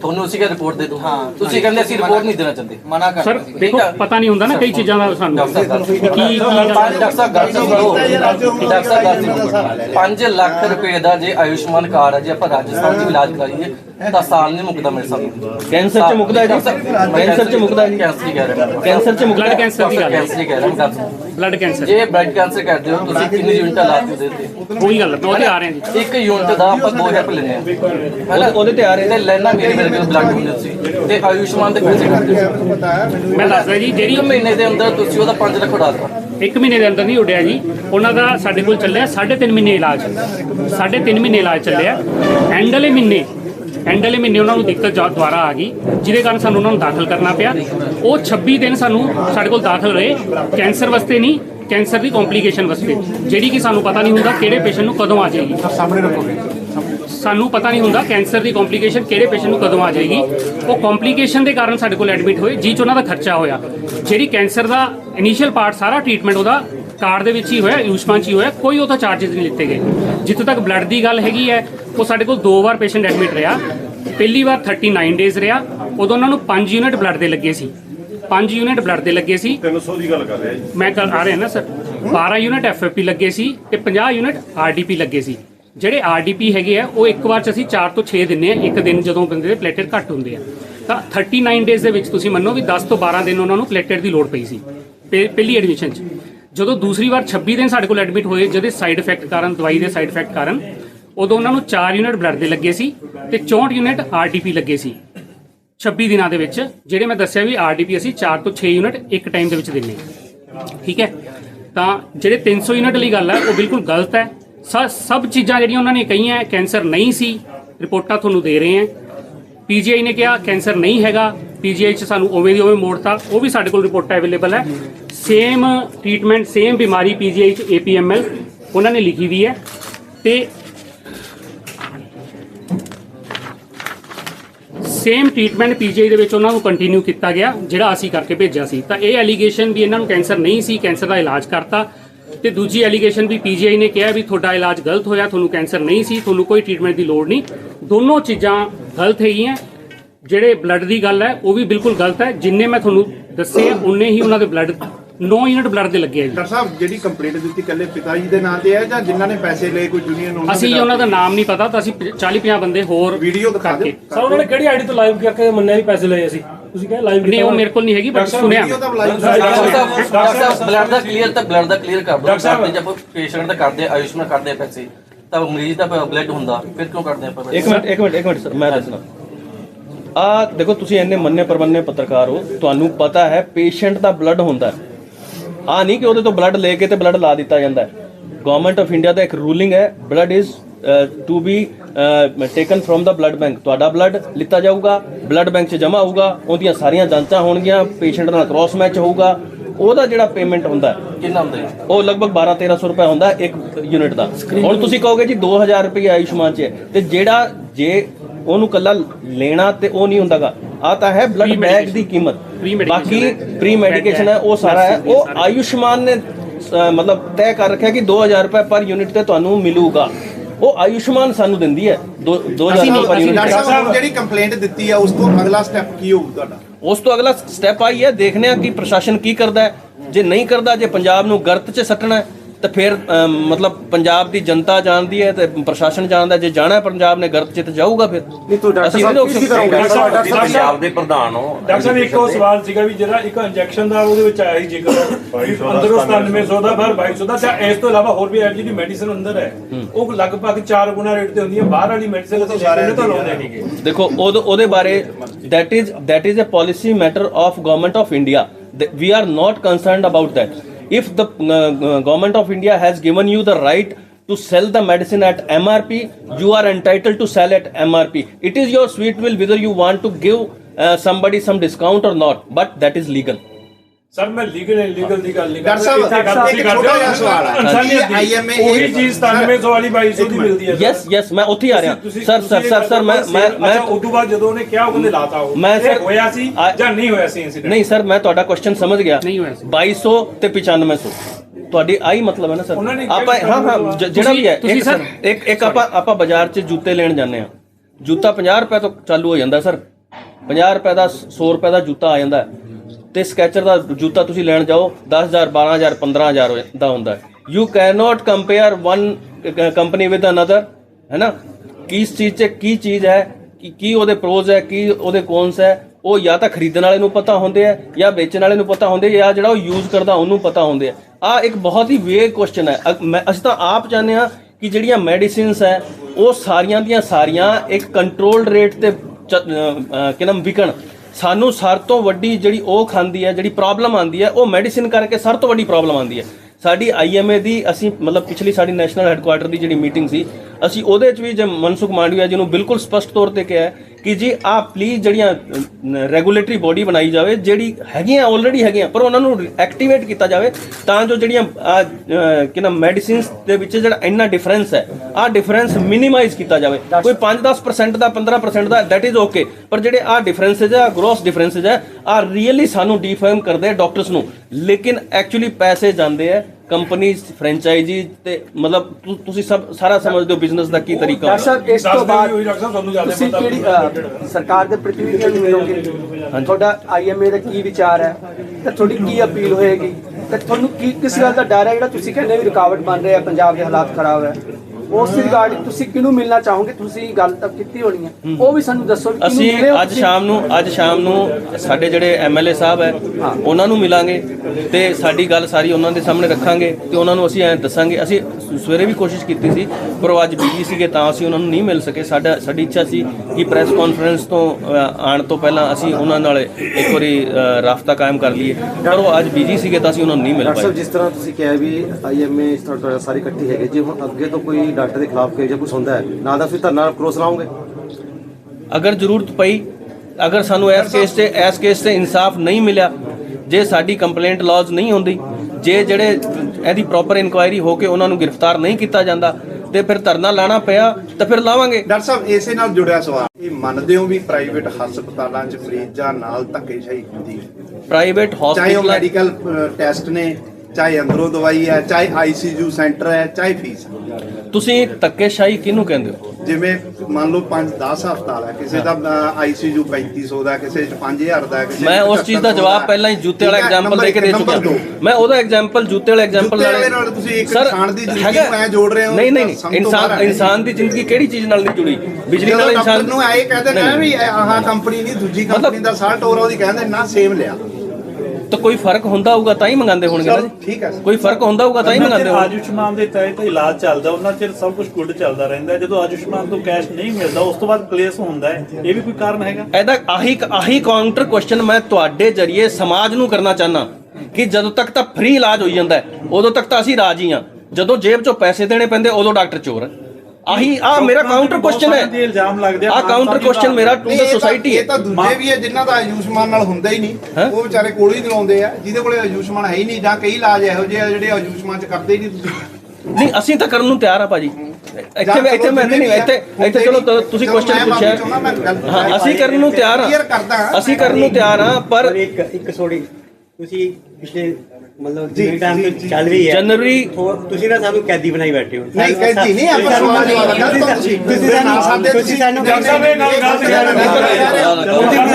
ਤੁਹਾਨੂੰ ਅਸੀਂ ਕਿਹਾ ਰਿਪੋਰਟ ਦੇ ਦਿਓ। ਤੁਸੀਂ ਕਹਿੰਦੇ ਅਸੀਂ ਰਿਪੋਰਟ ਨਹੀਂ ਦੇਣਾ ਚਾਹੁੰਦੇ। ਮਨਾ ਸਰ ਦੇਖੋ ਪਤਾ ਨਹੀਂ ਹੁੰਦਾ ਨਾ ਕਈ ਚੀਜ਼ਾਂ ਦਾ ਸਾਨੂੰ। ਕੀ ਡਾਕਟਰ ਸਾਹਿਬ ਗੱਲ ਸੁਣੋ ਡਾਕਟਰ ਸਾਹਿਬ ਗੱਲ ਸੁਣੋ 5 ਲੱਖ ਰੁਪਏ ਦਾ ਜੇ ਆਯੁਸ਼ਮਾਨ ਕਾਰਡ ਹੈ ਜੇ ਆਪਾਂ ਰਾਜਸਥਾਨ ਚ ਇਲਾਜ ਕਰਾਈਏ ਤਾਂ ਸਾਲ ਨਹੀਂ ਮੁੱਕਦਾ ਮੇਰੇ ਸਾਹਮਣੇ। ਕੈਂਸਰ ਚ ਮੁੱਕਦਾ ਜੀ? ਕੈਂਸਰ ਚ ਮੁੱਕਦਾ ਜੀ। ਕੈਂਸਰ ਹੀ ਕਹਿ ਰਿਹਾ ਮੈਂ ਕੈਂਸਰ ਚ ਮੁੱਕਦਾ ਕੈਂਸਰ ਦੀ ਗੱਲ ਹੈ। ਕੈਂਸਰ ਹੀ ਕਹਿ ਰਿਹਾ ਮੈਂ ਗੱਲ। Blood cancer. ਜੇ ਬਲੱਡ ਕੈਂਸਰ ਕਰਦੇ ਹੋ ਤੁਸੀਂ ਕਿੰਨੀ ਯੂਨਿਟਾਂ ਲਾ ਕੇ ਦਿੰਦੇ ਉਹੀ ਗੱਲ ਹੈ, ਮੈਂ ਉਹਦੇ ਆ ਰਿਹਾ ਜੀ। ਇੱਕ ਯੂਨਿਟ ਦਾ ਆਪਾਂ 2000 ਲੈਣੇ ਆ? ਉਹਦੇ ਤੇ ਆ ਰਹੇ ਤੇ ਲੈਣਾ ਮੇਰੇ ਮੇਰੇ ਕੋਲ ਬਲੱਡ ਹੁੰਦੇ ਸੀ? ਤੇ ਆਯੁਸ਼ਮਾਨ ਦੇ ਪੈਸੇ ਕੱਢਦੇ ਸੀ ਮੈਂ ਦੱਸਦਾ ਜੀ ਜਿਹੜੀ ਮਹੀਨੇ ਦੇ ਅੰਦਰ ਤੁਸੀਂ ਉਹਦਾ 5 ਲੱਖ ਉਡਾ ਦਿੱਤਾ ਇੱਕ ਮਹੀਨੇ ਦੇ ਅੰਦਰ ਨਹੀਂ ਉੱਡਿਆ ਜੀ। ਉਹਨਾਂ ਦਾ ਸਾਡੇ ਕੋਲ ਚੱਲਿਆ 3.5 ਮਹੀਨੇ ਇਲਾਜ। 3.5 ਮਹੀਨੇ ਇਲਾਜ ਚੱਲਿਆ। ਐਂਡ ਵਾਲੇ ਮਹੀਨੇ ਐਂਡ ਵਾਲੇ ਮਹੀਨੇ ਉਹਨਾਂ ਨੂੰ ਦਿੱਕਤ ਜਾ- ਦੁਬਾਰਾ ਆ ਗਈ ਜਿਹਦੇ ਕਾਰਨ ਸਾਨੂੰ ਉਹਨਾਂ ਨੂੰ ਦਾਖਲ ਕਰਨਾ ਪਿਆ। ਉਹ 26 ਦਿਨ ਸਾਨੂੰ ਸਾਡੇ ਕੋਲ ਦਾਖਲ ਰਹੇ ਕੈਂਸਰ ਵਾਸਤੇ ਨਹੀਂ ਕੈਂਸਰ ਦੀ ਕੰਪਲਿਕੇਸ਼ਨ ਵਾਸਤੇ ਜਿਹੜੀ ਕਿ ਸਾਨੂੰ ਪਤਾ ਨਹੀਂ ਹੁੰਦਾ ਕਿਹੜੇ ਪੇਸ਼ੈਂਟ ਨੂੰ ਕਦੋਂ ਆ ਜਾਏਗੀ। ਸਾਹਮਣੇ ਰੱਖੋਗੇ? ਸਾਨੂੰ ਪਤਾ ਨਹੀਂ ਹੁੰਦਾ ਕੈਂਸਰ ਦੀ ਕੰਪਲਿਕੇਸ਼ਨ ਕਿਹੜੇ ਪੇਸ਼ੈਂਟ ਨੂੰ ਕਦੋਂ ਆ ਜਾਏਗੀ। ਉਹ ਕੰਪਲਿਕੇਸ਼ਨ ਦੇ ਕਾਰਨ ਸਾਡੇ ਕੋਲ ਐਡਮਿਟ ਹੋਏ ਜਿਹ 'ਚ ਉਹਨਾਂ ਦਾ ਖਰਚਾ ਹੋਇਆ। ਜਿਹੜੀ ਕੈਂਸਰ ਦਾ ਇਨੀਸ਼ੀਅਲ ਪਾਰਟ ਸਾਰਾ ਟ੍ਰੀਟਮੈਂਟ ਉਹਦਾ ਕਾਰਡ ਦੇ ਵਿੱਚ ਹੀ ਹੋਇਆ ਆਯੁਸ਼ਮਾਨ 'ਚ ਹੀ ਹੋਇਆ ਕੋਈ ਉਹਦਾ ਚਾਰजेस ਨਹੀਂ ਲਿੱਤੇ ਗਏ। ਜਿੱਥੋਂ ਤੱਕ ਬਲੱਡ ਦੀ ਗੱਲ ਹੈਗੀ ਹੈ ਉਹ ਸਾਡੇ ਕੋਲ ਦੋ ਵਾਰ ਪੇਸ਼ੈਂਟ ਐਡਮਿਟ ਰਿਹਾ। ਪਹਿਲੀ ਵਾਰ 39 ਡੇਜ਼ ਰਿਹਾ ਉਦੋਂ ਉਹਨਾਂ ਨੂੰ 5 ਯੂਨਿਟ ਬਲੱਡ ਦੇ ਲੱਗੇ ਸੀ। 5 ਯੂਨਿਟ ਬਲੱਡ ਦੇ ਲੱਗੇ ਸੀ। 300 ਦੀ ਗੱਲ ਕਰ ਰਿਹਾ ਜੀ। ਮੈਂ ਕੱਲ ਆ ਰਿਹਾ ਨਾ ਸਰ 12 ਯੂਨਿਟ ਐਫਐਫਪੀ ਲੱਗੇ ਸੀ ਤੇ 50 ਯੂਨਿਟ ਆਰਡੀਪੀ ਲੱਗੇ ਸੀ। ਜਿਹੜੇ ਆਰਡੀਪੀ ਹੈਗੇ ਆ ਉਹ ਇੱਕ ਵਾਰ ਚ ਅਸੀਂ 4 ਤੋਂ 6 ਦਿੰਨੇ ਆ ਇੱਕ ਦਿਨ ਜਦੋਂ ਬੰਦੇ ਦੇ ਪਲੇਟਡ ਘੱਟ ਹੁੰਦੇ ਆ। ਤਾਂ 39 ਡੇਜ਼ ਦੇ ਵਿੱਚ ਤੁਸੀਂ ਮੰਨੋ ਵੀ 10 ਤੋਂ 12 ਦਿਨ ਉਹਨਾਂ ਨੂੰ ਪਲੇਟਡ ਦੀ ਲੋੜ ਪਈ ਸੀ ਪਹਿ- ਪਹਿਲੀ ਐਡਮਿਸ਼ਨ 'ਚ। ਜਦੋਂ ਦੂਸਰੀ ਵਾਰ 26 ਦਿਨ ਸਾਡੇ ਕੋਲ ਐਡਮਿਟ ਹੋਏ, ਜਿਹਦੇ ਸਾਈਡ ਇਫੈਕਟ ਕਾਰਨ, ਦਵਾਈ ਦੇ ਸਾਈਡ ਇਫੈਕਟ ਕਾਰਨ, ਉਦੋਂ ਉਹਨਾਂ ਨੂੰ 4 ਯੂਨਿਟ ਬਲੱਡ ਦੇ ਲੱਗੇ ਸੀ ਤੇ 64 ਯੂਨਿਟ ਆਰਡੀਪੀ ਲੱਗੇ ਸੀ। 26 ਦਿਨਾਂ ਦੇ ਵਿੱਚ, ਜਿਹੜੇ ਮੈਂ ਦੱਸਿਆ ਵੀ ਆਰਡੀਪੀ ਅਸੀਂ 4 ਤੋਂ 6 ਯੂਨਿਟ ਇੱਕ ਟਾਈਮ ਦੇ ਵਿੱਚ ਦਿੰਨੇ ਠੀਕ ਹੈ? ਤਾਂ ਜਿਹੜੇ 300 ਯੂਨਿਟ ਲਈ ਗੱਲ ਹੈ ਉਹ ਬਿਲਕੁਲ ਗਲਤ ਹੈ। ਸ- ਸਭ ਚੀਜ਼ਾਂ ਜਿਹੜੀਆਂ ਉਹਨਾਂ ਨੇ ਕਹੀਆਂ, ਕੈਂਸਰ ਨਹੀਂ ਸੀ, ਰਿਪੋਰਟਾਂ ਤੁਹਾਨੂੰ ਦੇ ਰਹੇ ਹਾਂ। ਪੀਜੀਆਈ ਨੇ ਕਿਹਾ, ਕੈਂਸਰ ਨਹੀਂ ਹੈਗਾ। ਪੀਜੀਆਈ ਚ ਸਾਨੂੰ ਉਵੇਂ ਦੀ ਉਵੇਂ ਮੋੜਤਾ, ਉਹ ਵੀ ਸਾਡੇ ਕੋਲ ਰਿਪੋਰਟਾਂ ਅਵੇਲੇਬਲ ਹੈ। ਸੇਮ ਟ੍ਰੀਟਮੈਂਟ ਸੇਮ ਬਿਮਾਰੀ ਪੀਜੀਆਈ ਚ ਏਪੀਐਮਐਲ ਉਹਨਾਂ ਨੇ ਲਿਖੀ ਵੀ ਹੈ ਤੇ ਸੇਮ ਟ੍ਰੀਟਮੈਂਟ ਪੀਜੀਆਈ ਦੇ ਵਿੱਚ ਉਹਨਾਂ ਨੂੰ ਕੰਟੀਨਿਊ ਕੀਤਾ ਗਿਆ ਜਿਹੜਾ ਅਸੀਂ ਕਰਕੇ ਭੇਜਿਆ ਸੀ ਤਾਂ ਇਹ ਐਲੀਗੇਸ਼ਨ ਵੀ ਇਹਨਾਂ ਨੂੰ ਕੈਂਸਰ ਨਹੀਂ ਸੀ ਕੈਂਸਰ ਦਾ ਇਲਾਜ ਕਰਤਾ ਤੇ ਦੂਜੀ ਐਲੀਗੇਸ਼ਨ ਵੀ ਪੀਜੀਆਈ ਨੇ ਕਿਹਾ ਵੀ ਤੁਹਾਡਾ ਇਲਾਜ ਗਲਤ ਹੋਇਆ ਤੁਹਾਨੂੰ ਕੈਂਸਰ ਨਹੀਂ ਸੀ ਤੁਹਾਨੂੰ ਕੋਈ ਟ੍ਰੀਟਮੈਂਟ ਦੀ ਲੋੜ ਨਹੀਂ ਦੋਨੋਂ ਚੀਜ਼ਾਂ ਗਲਤ ਹੈਗੀਆਂ ਜਿਹੜੇ ਬਲੱਡ ਦੀ ਗੱਲ ਹੈ ਉਹ ਵੀ ਬਿਲਕੁਲ ਗਲਤ ਹੈ ਜਿੰਨੇ ਮੈਂ ਤੁਹਾਨੂੰ ਦੱਸੇ ਆ ਉਨੇ ਹੀ ਉਹਨਾਂ ਦੇ ਬਲੱਡ 9 ਯੂਨਿਟ ਬਲੱਡ ਦੇ ਲੱਗੇ ਆ ਜੀ। ਡਾਕਟਰ ਸਾਹਿਬ ਜਿਹੜੀ ਕੰਪਲੇਂਟ ਦਿੱਤੀ ਕੱਲੇ ਪਿਤਾ ਜੀ ਦੇ ਨਾਂ ਤੇ ਹੈ ਜਾਂ ਜਿਨ੍ਹਾਂ ਨੇ ਪੈਸੇ ਲਏ ਕੋਈ ਯੂਨੀਅਨ ਉਹਨਾਂ ਅਸੀਂ ਉਹਨਾਂ ਦਾ ਨਾਮ ਨਹੀਂ ਪਤਾ ਤਾਂ ਅਸੀਂ 40 50 ਬੰਦੇ ਹੋਰ ਵੀਡੀਓ ਦਿਖਾ ਦਿਓ। ਸਰ ਉਹਨਾਂ ਨੇ ਕਿਹੜੀ ਆਈਡੀ ਤੋਂ ਲਾਈਵ ਕਰਕੇ ਮੰਨਿਆ ਵੀ ਪੈਸੇ ਲਏ ਅਸੀਂ? ਤੁਸੀਂ ਕਹਿੰਦੇ ਲਾਈਵ ਨਹੀਂ ਉਹ ਮੇਰੇ ਕੋਲ ਨਹੀਂ ਹੈਗੀ ਬਟ ਸੁਣਿਆ ਵੀਡੀਓ ਮੈਂ। ਤਾਂ ਲਾਈਵ ਡਾਕਟਰ ਸਾਹਿਬ ਡਾਕਟਰ ਸਾਹਿਬ ਬਲੱਡ ਦਾ ਕਲੀਅਰ ਤਾਂ ਬਲੱਡ ਦਾ ਕਲੀਅਰ ਕਰ ਦੋ ਡਾਕਟਰ ਸਾਹਿਬ- ਜਦ ਪੇਸ਼ੈਂਟ ਦਾ ਕਰਦੇ ਆਯੁਸ਼ਮਾਨ ਕਰਦੇ ਪੈਸੇ ਤਾਂ ਮਰੀਜ਼ ਦਾ ਬਲੱਡ ਹੁੰਦਾ। ਫਿਰ ਕਿਉਂ ਕਰਦੇ ਆਪਾਂ? ਇੱਕ ਮਿੰਟ ਇੱਕ ਮਿੰਟ ਇੱਕ ਮਿੰਟ ਸਰ ਮੈਂ ਦੱਸਣਾ ਆ ਦੇਖੋ ਤੁਸੀਂ ਇੰਨੇ ਮੰਨੇ ਪਰਮੰਨੇ ਪੱਤਰਕਾਰ ਹੋ ਤੁਹਾਨੂੰ ਪਤਾ ਹੈ ਪੇਸ਼ੈਂਟ ਦਾ ਬਲੱਡ ਹੁੰਦਾ ਆ ਨਹੀਂ ਕਿ ਉਹਦੇ ਤੋਂ ਬਲੱਡ ਲੈ ਕੇ ਤੇ ਬਲੱਡ ਲਾ ਦਿੱਤਾ ਜਾਂਦਾ ਹੈ। ਗਵਰਨਮੈਂਟ ਆਫ ਇੰਡੀਆ ਦਾ ਇੱਕ ਰੂਲਿੰਗ ਹੈ blood is to be taken from the blood bank ਤੁਹਾਡਾ ਬਲੱਡ ਲਿੱਤਾ ਜਾਊਗਾ ਬਲੱਡ ਬੈਂਕ 'ਚ ਜਮ੍ਹਾਂ ਹੋਊਗਾ ਉਹਦੀਆਂ ਸਾਰੀਆਂ ਜਾਂਚਾਂ ਹੋਣਗੀਆਂ ਪੇਸ਼ੈਂਟ ਨਾਲ ਕ੍ਰਾਸ ਮੈਚ ਹੋਊਗਾ। ਉਹਦਾ ਜਿਹੜਾ ਪੇਮੈਂਟ ਹੁੰਦਾ ਕਿੰਨਾ ਹੁੰਦਾ ਉਹ ਲਗਭਗ 12 1300 ਰੁਪਏ ਹੁੰਦਾ ਇੱਕ ਯੂਨਿਟ ਦਾ। ਹੁਣ ਤੁਸੀਂ ਕਹੋਗੇ ਜੀ 2000 ਰੁਪਏ ਆਯੁਸ਼ਮਾਨ ਚ ਤੇ ਜਿਹੜਾ ਜੇ ਉਹਨੂੰ ਕੱਲਾ ਲੈਣਾ ਤੇ ਉਹ ਨਹੀਂ ਹੁੰਦਾਗਾ। ਆ ਤਾਂ ਹੈ ਬਲੱਡ. ਬੈਗ ਦੀ ਕੀਮਤ। ਬਾਕੀ। ਪ੍ਰੀ ਮੈਡੀਕੇਸ਼ਨ ਹੈ ਉਹ ਸਾਰਾ ਹੈ। ਉਹ। ਆਯੁਸ਼ਮਾਨ ਨੇ ਮਤਲਬ ਤੈਅ ਕਰ ਰੱਖਿਆ ਕਿ 2000 ਰੁਪਏ ਪਰ ਯੂਨਿਟ ਤੇ ਤੁਹਾਨੂੰ ਮਿਲੂਗਾ। ਉਹ ਆਯੁਸ਼ਮਾਨ ਸਾਨੂੰ ਦਿੰਦੀ ਹੈ। 2000 ਰੁਪਏ ਪਰ ਯੂਨਿਟ ਡਾਕਟਰ ਸਾਹਿਬ ਜਿਹੜੀ ਕੰਪਲੇਂਟ ਦਿੱਤੀ ਆ ਉਸ ਤੋਂ ਅਗਲਾ ਸਟੈਪ ਕੀ ਹੋਊ ਤੁਹਾਡਾ? ਉਸ ਤੋਂ ਅਗਲਾ ਸਟੈਪ ਆਈ ਹੈ ਦੇਖਨੇ ਆ ਕਿ ਪ੍ਰਸ਼ਾਸਨ ਕੀ ਕਰਦਾ ਹੈ। ਜੇ ਨਹੀਂ ਕਰਦਾ ਜੇ ਪੰਜਾਬ ਨੂੰ ਗਰਤ 'ਚ ਸੱਟਣਾ ਹੈ, ਤਾਂ ਫਿਰ ਮਤਲਬ ਪੰਜਾਬ ਦੀ ਜਨਤਾ ਜਾਣਦੀ ਹੈ ਤੇ ਪ੍ਰਸ਼ਾਸਨ ਜਾਣਦਾ ਜੇ ਜਾਣਾ ਪੰਜਾਬ ਨੇ ਗਰਤ 'ਚ ਤਾਂ ਜਾਊਗਾ ਫਿਰ। ਨਹੀਂ ਤੂੰ ਡਾਕਟਰ ਸਾਹਿਬ ਕੀ। ਕਰੋਗੇ। ਡਾਕਟਰ ਸਾਹਿਬ ਪੰਜਾਬ ਦੇ ਪ੍ਰਧਾਨ ਹੋ। ਡਾਕਟਰ ਸਾਹਿਬ ਇੱਕ ਉਹ ਸਵਾਲ ਸੀਗਾ ਵੀ ਜਿਹੜਾ ਇੱਕ ਇੰਜੈਕਸ਼ਨ ਦਾ ਉਹਦੇ ਵਿੱਚ ਆਇਆ ਸੀ ਜ਼ਿਕਰ ਵੀ ਅੰਦਰੋਂ 9700 ਦਾ। ਬਾਹਰ 2200 ਦਾ ਜਾਂ ਇਸ ਤੋਂ ਇਲਾਵਾ ਹੋਰ ਵੀ ਹੈ ਜਿਹੜੀ ਮੈਡੀਸਨ ਅੰਦਰ ਹੈ ਉਹ ਲਗਭਗ 4 ਗੁਣਾ ਰੇਟ ਤੇ ਹੁੰਦੀ ਹੈ ਬਾਹਰ ਵਾਲੀ ਮੈਡੀਸਨ ਅਸੀਂ ਲੈਣੇ ਤਾਂ ਲਾਉਂਦੇ ਨਹੀਂਗੇ ਦੇਖੋ ਉਹਦੇ ਉਹਦੇ ਬਾਰੇ that is that is a policy matter of government of india. Th- we are not concerned about that. If the uh, uh, government of india has given you the right to sell the medicine at mrp you are entitled to sell at mrp it is your sweet will whether you want to give uh, somebody some discount or not but that is legal sir ਮੈਂ legal illegal ਦੀ ਗੱਲ ਨਹੀਂ doctor ਸਾਹਿਬ, ਇੱਕ ਛੋਟਾ ਜਿਹਾ ਸਵਾਲ ਹੈ। IMA ਉਹੀ ਚੀਜ਼ 9700 ਵਾਲੀ 2200 ਦੀ ਮਿਲਦੀ ਹੈ ਯੈਸ ਯੈਸ ਮੈਂ ਉੱਥੇ ਆ ਰਿਹਾ। ਸਰ ਸਰ ਸਰ ਸਰ ਮੈਂ ਮੈਂ ਮੈਂ ਉਸ ਤੋਂ ਬਾਅਦ ਜਦੋਂ ਉਹਨੇ ਕਿਹਾ ਉਹ ਕਹਿੰਦੇ ਲਾਤਾ ਉਹ। ਮੈਂ ਸਰ- ਹੋਇਆ ਸੀ ਜਾਂ ਨਹੀਂ ਹੋਇਆ ਸੀ ਇਨਸੀਡੈਂਟ ਨਹੀਂ ਸਰ ਮੈਂ ਤੁਹਾਡਾ ਕੁਐਸਚਨ ਸਮਝ ਗਿਆ। ਨਹੀਂ ਹੋਇਆ ਸੀ। 2200 ਤੇ 9500 ਤੁਹਾਡੀ ਆਈ ਮਤਲਬ ਹੈ ਨਾ ਸਰ? ਉਹਨਾਂ ਆਪਾਂ ਹਾਂ ਹਾਂ ਜਿਹੜਾ ਵੀ ਹੈ ਤੁਸੀਂ ਇੱਕ ਸਰ- ਇੱਕ ਇੱਕ ਆਪਾਂ ਆਪਾਂ ਬਾਜ਼ਾਰ 'ਚ ਜੁੱਤੇ ਲੈਣ ਜਾਂਦੇ ਆ ਜੁੱਤਾ 50 ਰੁਪਏ ਤੋਂ ਚਾਲੂ ਹੋ ਜਾਂਦਾ ਸਰ। 50 ਰੁਪਏ ਦਾ 100 ਰੁਪਏ ਦਾ ਜੁੱਤਾ ਆ ਜਾਂਦਾ। ਹੈ। ਤੇ ਸਕੈਚਰ ਦਾ ਜੂਤਾ ਤੁਸੀਂ ਲੈਣ ਜਾਓ 10000 12000 15000 ਦਾ ਹੁੰਦਾ ਹੈ। You can not compare one company with another ਹੈ ਨਾ? ਕਿਸ ਚੀਜ਼ 'ਚ ਕੀ ਚੀਜ਼ ਹੈ, ਕਿ, ਕੀ ਉਹਦੇ ਪ੍ਰੋਜ਼ ਹੈ, ਕੀ ਉਹਦੇ ਕੌਨਸ ਹੈ, ਉਹ ਜਾਂ ਤਾਂ ਖਰੀਦਣ ਵਾਲੇ ਨੂੰ ਪਤਾ ਹੁੰਦੇ ਆ ਜਾਂ ਵੇਚਣ ਵਾਲੇ ਨੂੰ ਪਤਾ ਹੁੰਦੇ ਜਾਂ ਜਿਹੜਾ ਉਹ ਯੂਜ਼ ਕਰਦਾ ਉਹਨੂੰ ਪਤਾ ਹੁੰਦੇ ਆ ਆ ਇੱਕ ਬਹੁਤ ਹੀ ਵੇਗ ਕੁਐਸਚਨ ਹੈ। ਮੈਂ- ਅਸੀਂ ਤਾਂ ਆਪ ਚਾਹੁੰਦੇ ਆ ਕਿ ਜਿਹੜੀਆਂ ਮੈਡੀਸਿਨਸ ਹੈ, ਉਹ ਸਾਰੀਆਂ ਦੀਆਂ ਸਾਰੀਆਂ ਇੱਕ ਕੰਟਰੋਲਡ ਰੇਟ ਤੇ ਚ- ਵਿਕਣ। ਸਾਨੂੰ ਸਰ ਤੋਂ ਵੱਡੀ ਜਿਹੜੀ ਉਹ ਖਾਂਦੀ ਹੈ, ਜਿਹੜੀ ਪ੍ਰੋਬਲਮ ਆਂਦੀ ਹੈ, ਉਹ ਮੈਡੀਸਿਨ ਕਰਕੇ ਸਰ ਤੋਂ ਵੱਡੀ ਪ੍ਰੋਬਲਮ ਆਂਦੀ ਹੈ। ਸਾਡੀ ਆਈਐਮਏ ਦੀ ਅਸੀਂ ਮਤਲਬ ਪਿਛਲੀ ਸਾਡੀ ਨੈਸ਼ਨਲ ਹੈੱਡਕੁਆਟਰ ਦੀ ਜਿਹੜੀ ਮੀਟਿੰਗ ਸੀ ਅਸੀਂ ਉਹਦੇ 'ਚ ਵੀ ਜੇ ਮਨਸੁਖ ਮਾਂਡਵੀਆ ਜੀ ਨੂੰ ਬਿਲਕੁਲ ਸਪਸ਼ਟ ਤੌਰ ਤੇ ਕਿਹਾ ਕਿ ਜੀ ਆ ਪਲੀਜ਼ ਜਿਹੜੀਆਂ ਰੈਗੂਲੇਟਰੀ ਬੋਡੀ ਬਣਾਈ ਜਾਵੇ ਜਿਹੜੀ ਹੈਗੀਆਂ ਆਲਰੇਡੀ ਹੈਗੀਆਂ ਪਰ ਉਹਨਾਂ ਨੂੰ ਐਕਟੀਵੇਟ ਕੀਤਾ ਜਾਵੇ ਤਾਂ ਜੋ ਜਿਹੜੀਆਂ ਆਹ, ਅਹ, ਕੀ ਨਾਮ ਮੈਡੀਸਿਨਸ ਦੇ ਵਿੱਚ ਜਿਹੜਾ ਇੰਨਾ ਡਿਫਰੈਂਸ ਹੈ ਆ ਡਿਫਰੈਂਸ ਮਿਨੀਮਾਈਜ਼ ਕੀਤਾ ਜਾਵੇ। ਕੋਈ 5-10% ਦਾ 15% ਦਾ ਦੈਟ ਇਜ਼ ਓਕੇ ਪਰ ਜਿਹੜੇ ਆ ਡਿਫਰੈਂਸਸ ਹੈ ਗ੍ਰੋਸ ਡਿਫਰੈਂਸਸ ਹੈ ਆ ਰੀਅਲੀ ਸਾਨੂੰ ਡੀਫਰਮ ਕਰਦੇ ਆ ਡਾਕਟਰਸ ਨੂੰ। ਲੇਕਿਨ ਐਕਚੁਅਲੀ ਪੈਸੇ ਜਾਂਦੇ ਆ ਕੰਪਨੀਜ਼ ਫਰੈਂਚਾਈਜ਼ੀ ਤੇ ਮਤਲਬ ਤੁ- ਤੁਸੀਂ ਸਭ ਸਾਰਾ ਸਮਝਦੇ ਹੋ ਬਿਜ਼ਨਸ ਦਾ ਕੀ ਤਰੀਕਾ ਡਾਕਟਰ ਸਾਹਿਬ ਇਸ ਤੋਂ ਬਾਅਦ ਤੁਸੀਂ ਕਿਹੜੀ ਸਰਕਾਰ ਦੇ ਪ੍ਰਤੀਨਿਧੀਆਂ ਨੂੰ ਮਿਲੋਗੇ ਤੁਹਾਡਾ ਆਈਐਮਏ ਦਾ ਕੀ ਵਿਚਾਰ ਹੈ? ਤੇ ਤੁਹਾਡੀ ਕੀ ਅਪੀਲ ਹੋਏਗੀ? ਤੇ ਤੁਹਾਨੂੰ ਕੀ ਕਿਸ ਗੱਲ ਦਾ ਡਰ ਹੈ ਜਿਹੜਾ ਤੁਸੀਂ ਕਹਿੰਦੇ ਵੀ ਰੁਕਾਵਟ ਬਣ ਰਿਹਾ ਪੰਜਾਬ ਦੇ ਹਾਲਾਤ ਖਰਾਬ ਹੈ? ਉਸ ਰਿਗਾਰਡ ਤੁਸੀਂ ਕਿਹਨੂੰ ਮਿਲਣਾ ਚਾਹੋਗੇ? ਤੁਸੀਂ ਗੱਲ ਤਾਂ ਕੀਤੀ ਹੋਣੀ ਹੈ। ਉਹ ਵੀ ਸਾਨੂੰ ਦੱਸੋ ਅਸੀਂ ਅੱਜ? ਸ਼ਾਮ ਨੂੰ ਅੱਜ ਸ਼ਾਮ ਨੂੰ ਸਾਡੇ ਜਿਹੜੇ ਐਮਐਲਏ ਸਾਹਿਬ ਹੈ ਉਹਨਾਂ ਨੂੰ ਮਿਲਾਂਗੇ ਤੇ ਸਾਡੀ ਗੱਲ ਸਾਰੀ ਉਹਨਾਂ ਦੇ ਸਾਹਮਣੇ ਰੱਖਾਂਗੇ ਤੇ ਉਹਨਾਂ ਨੂੰ ਅਸੀਂ ਐ ਦੱਸਾਂਗੇ। ਅਸੀਂ ਸਵੇਰੇ ਵੀ ਕੋਸ਼ਿਸ਼ ਕੀਤੀ ਸੀ ਪਰ ਉਹ ਅੱਜ ਬਿਜ਼ੀ ਸੀਗੇ ਤਾਂ ਅਸੀਂ ਉਹਨਾਂ ਨੂੰ ਨਹੀਂ ਮਿਲ ਸਕੇ। ਸਾਡਾ ਸਾਡੀ ਇੱਛਾ ਸੀ ਕਿ ਪ੍ਰੈਸ ਕਾਨਫਰੰਸ ਤੋਂ ਆਉਣ ਤੋਂ ਪਹਿਲਾਂ ਅਸੀਂ ਉਹਨਾਂ ਨਾਲ ਇੱਕ ਵਾਰੀ ਅ, ਰਾਬਤਾ ਕਾਇਮ ਕਰ ਲਈਏ। ਪਰ ਉਹ ਅੱਜ ਬਿਜ਼ੀ ਸੀਗੇ ਤਾਂ ਅਸੀਂ ਉਹਨਾਂ ਨੂੰ ਨਹੀਂ ਮਿਲ ਡਾਕਟਰ ਸਾਹਿਬ ਪਾਏ ਜਿਸ ਤਰ੍ਹਾਂ ਤੁਸੀਂ ਕਿਹਾ ਵੀ ਆਈਐਮਏ ਇਸ ਤਰ੍ਹਾਂ ਸਾਰੀ ਇਕੱਠੀ ਹੈਗੇ ਜੇ ਹੁਣ ਅੱਗੇ ਤੋਂ ਕੋਈ ਡਾਕਟਰ ਦੇ ਖਿਲਾਫ ਕੋਈ ਜਾਂ ਕੁਝ ਹੁੰਦਾ ਹੈ ਨਾ ਤਾਂ ਫਿਰ ਧਰਨਾ ਕ੍ਰੋਸ ਲਾਉਂਗੇ ਅਗਰ ਜ਼ਰੂਰਤ ਪਈ ਅਗਰ ਸਾਨੂੰ ਇਸ ਕੇਸ ਤੇ ਇਸ ਕੇਸ ਤੇ ਇਨਸਾਫ ਨਹੀਂ ਮਿਲਿਆ ਜੇ ਸਾਡੀ ਕੰਪਲੇਂਟ ਲੌਜ ਨਹੀਂ ਹੁੰਦੀ ਜੇ ਜਿਹੜੇ ਇਹਦੀ ਪ੍ਰੋਪਰ ਇਨਕੁਆਇਰੀ ਹੋ ਕੇ ਉਹਨਾਂ ਨੂੰ ਗ੍ਰਿਫਤਾਰ ਨਹੀਂ ਕੀਤਾ ਜਾਂਦਾ ਤੇ ਫਿਰ ਧਰਨਾ ਲਾਣਾ ਪਿਆ ਤਾਂ ਫਿਰ ਲਾਵਾਂਗੇ। ਡਾਕਟਰ ਸਾਹਿਬ ਇਸੇ ਨਾਲ ਜੁੜਿਆ ਸਵਾਲ। ਇਹ ਮੰਨਦੇ ਹੋ ਵੀ ਪ੍ਰਾਈਵੇਟ ਹਸਪਤਾਲਾਂ 'ਚ ਮਰੀਜ਼ਾਂ ਨਾਲ ਧੱਕੇਸ਼ਾਹੀ ਹੁੰਦੀ ਹੈ? ਪ੍ਰਾਈਵੇਟ ਚਾਹੇ ਉਹ ਹਸਪੀਟਲ ਮੈਡੀਕਲ ਟੈਸਟ ਨੇ ਚਾਹੇ ਅੰਦਰੋਂ ਦਵਾਈ ਹੈ ਚਾਹੇ ਆਈਸੀਯੂ ਸੈਂਟਰ ਹੈ ਚਾਹੇ ਫੀਸ ਤੁਸੀਂ ਧੱਕੇਸ਼ਾਹੀ ਕਿਹਨੂੰ ਕਹਿੰਦੇ ਹੋ ਜਿਵੇਂ ਮੰਨ ਲਓ 5 10 ਹਸਪਤਾਲ ਹੈ ਕਿਸੇ ਦਾ ਆਈਸੀਯੂ 3500 ਦਾ ਕਿਸੇ 'ਚ 5000 ਦਾ ਹੈ, ਕਿਸੇ ਮੈਂ ਉਸ ਚੀਜ਼ ਦਾ 7500 ਜਵਾਬ ਪਹਿਲਾਂ ਹੀ ਜੁੱਤੇ ਵਾਲਾ ਹੈ, ਐਗਜ਼ਾਮਪਲ ਦੇ ਕੇ ਦੇ ਚੁੱਕਿਆ। ਮੈਂ ਉਹਦਾ ਐਗਜ਼ਾਮਪਲ ਜੁੱਤੇ ਵਾਲਾ ਐਗਜ਼ਾਮਪਲ ਨਾਲ ਤੁਸੀਂ ਇੱਕ ਇਨਸਾਨ ਦੀ ਜ਼ਿੰਦਗੀ। ਨੂੰ ਐਂ ਜੋੜ ਰਹੇ ਹੋ, ਨਹੀਂ ਨਹੀਂ ਇਨਸਾਨ ਹੈ। ਇਨਸਾਨ ਦੀ ਜ਼ਿੰਦਗੀ ਕਿਹੜੀ ਚੀਜ਼ ਨਾਲ ਨਹੀਂ ਜੁੜੀ ਬਿਜਲੀ ਨਾਲ ਇਨਸਾਨ ਨੂੰ ਐਂ ਕਹਿੰਦੇ ਨੇ ਵੀ ਆਹ ਕੰਪਨੀ ਨਹੀਂ ਦੂਜੀ ਕੰਪਨੀ ਦਾ ਸਾਲਟ ਹੋਰ ਉਹਦੀ ਕਹਿੰਦੇ ਨਾ ਸੇਮ ਲਿਆ ਤਾਂ ਕੋਈ ਫ਼ਰਕ ਹੁੰਦਾ ਹੋਊਗਾ ਤਾਂ ਹੀ ਮੰਗਾਉਂਦੇ ਹੋਣਗੇ ਨਾ ਜੀ। ਠੀਕ ਹੈ। ਕੋਈ ਫ਼ਰਕ ਹੁੰਦਾ ਹੋਊਗਾ ਤਾਂ ਹੀ ਮੰਗਾਉਂਦੇ ਹੋਣਗੇ। ਆਯੁਸ਼ਮਾਨ ਦੇ ਤਹਿਤ ਇਲਾਜ ਚੱਲਦਾ ਉਹਨਾਂ ਚਿਰ ਸਭ ਕੁਝ ਗੁੱਡ ਚੱਲਦਾ ਰਹਿੰਦਾ। ਜਦੋਂ ਆਯੁਸ਼ਮਾਨ ਤੋਂ ਕੈਸ਼ ਨਹੀਂ ਮਿਲਦਾ ਉਸ ਤੋਂ ਬਾਅਦ ਕਲੇਸ਼ ਹੁੰਦਾ ਹੈ। ਇਹ ਵੀ ਕੋਈ ਕਾਰਨ ਹੈਗਾ? ਇਹਦਾ ਆਹੀ ਆਹੀ ਕਾਊਂਟਰ ਕੁਐਸਚਨ ਮੈਂ ਤੁਹਾਡੇ ਜਰੀਏ ਸਮਾਜ ਨੂੰ ਕਰਨਾ ਚਾਹਨਾ ਕਿ ਜਦੋਂ ਤੱਕ ਤਾਂ ਫ੍ਰੀ ਇਲਾਜ ਹੋਈ ਜਾਂਦਾ ਹੈ, ਉਦੋਂ ਤੱਕ ਤਾਂ ਅਸੀਂ ਰਾਜੀ ਹਾਂ। ਜਦੋਂ ਜੇਬ ਚੋਂ ਪੈਸੇ ਦੇਣੇ ਪੈਂਦੇ ਉਦੋਂ ਡਾਕਟਰ ਚੋਰ ਹੈ। ਆਹੀ ਆ ਮੇਰਾ ਕਾਊਂਟਰ ਕੁਐਸਚਨ ਬਹੁਤ ਸਾਰੇ ਇਲਜ਼ਾਮ ਲੱਗਦੇ ਹੈ ਆ, ਕਾਊਂਟਰ ਕੁਐਸਚਨ ਮੇਰਾ ਟੂ ਦ ਤਾਂ- ਸੋਸਾਇਟੀ ਇਹ ਤਾਂ ਹੈ ਦੂਜੇ ਵੀ ਹੈ ਜਿਨ੍ਹਾਂ ਦਾ ਆਯੁਸ਼ਮਾਨ ਨਾਲ ਹੁੰਦਾ ਹੀ ਨਹੀਂ। ਹੈਂ? ਉਹ ਵਿਚਾਰੇ ਕੋਲ ਹੀ ਚਲਾਉਂਦੇ ਆ ਜਿਹਦੇ ਕੋਲੇ ਆਯੁਸ਼ਮਾਨ ਹੈ ਹੀ ਨਹੀਂ ਜਾਂ ਕਈ ਇਲਾਜ ਇਹੋ ਜਿਹੇ ਆ ਜਿਹੜੇ ਆਯੁਸ਼ਮਾਨ ਚ ਕਰਦੇ ਹੀ ਨਹੀਂ ਤੁਸੀਂ। ਨਹੀਂ ਅਸੀਂ ਤਾਂ ਕਰਨ ਨੂੰ ਤਿਆਰ ਆ ਭਾਜੀ। ਇੱਥੇ ਮੈਂ- ਇੱਥੇ ਮੈਂ ਨਹੀਂ ਇੱਥੇ ਇੱਥੇ ਚਲੋ ਤ- ਤੁਸੀਂ ਕੁਐਸਚਨ ਪੁੱਛਿਆ। ਹਾਂ ਅਸੀਂ ਕਰਨ ਨੂੰ ਤਿਆਰ ਆ। ਕਰਦਾ ਹਾਂ। ਅਸੀਂ ਕਰਨ ਨੂੰ ਤਿਆਰ ਆ ਪਰ ਇੱਕ ਇੱਕ ਥੋੜੀ ਤੁਸੀਂ ਪਿਛਲੇ ਮਤਲਬ ਜੀ, ਜਿੰਨੇ ਟਾਈਮ ਤੋਂ ਚੱਲ ਰਹੀ ਹੈ। ਜਨਵਰੀ ਤੁਸੀਂ ਨਾ ਸਾਨੂੰ ਕੈਦੀ ਬਣਾਈ ਬੈਠੇ ਹੋ। ਨਹੀਂ ਕਹਿੰਦੀ ਨਹੀਂ ਆਪਾਂ ਸਵਾਲ ਜਵਾਬ ਕਰਦੇ ਹਾਂ ਤੁਸੀਂ ਤੁਸੀਂ ਸਾਨੂੰ ਸਾਡੇ ਤੁਸੀਂ ਸਾਨੂੰ ਡਾਕਟਰ ਸਾਹਿਬ ਇਹ ਗੱਲ ਗਲਤ ਕਰ ਰਹੇ ਨੇ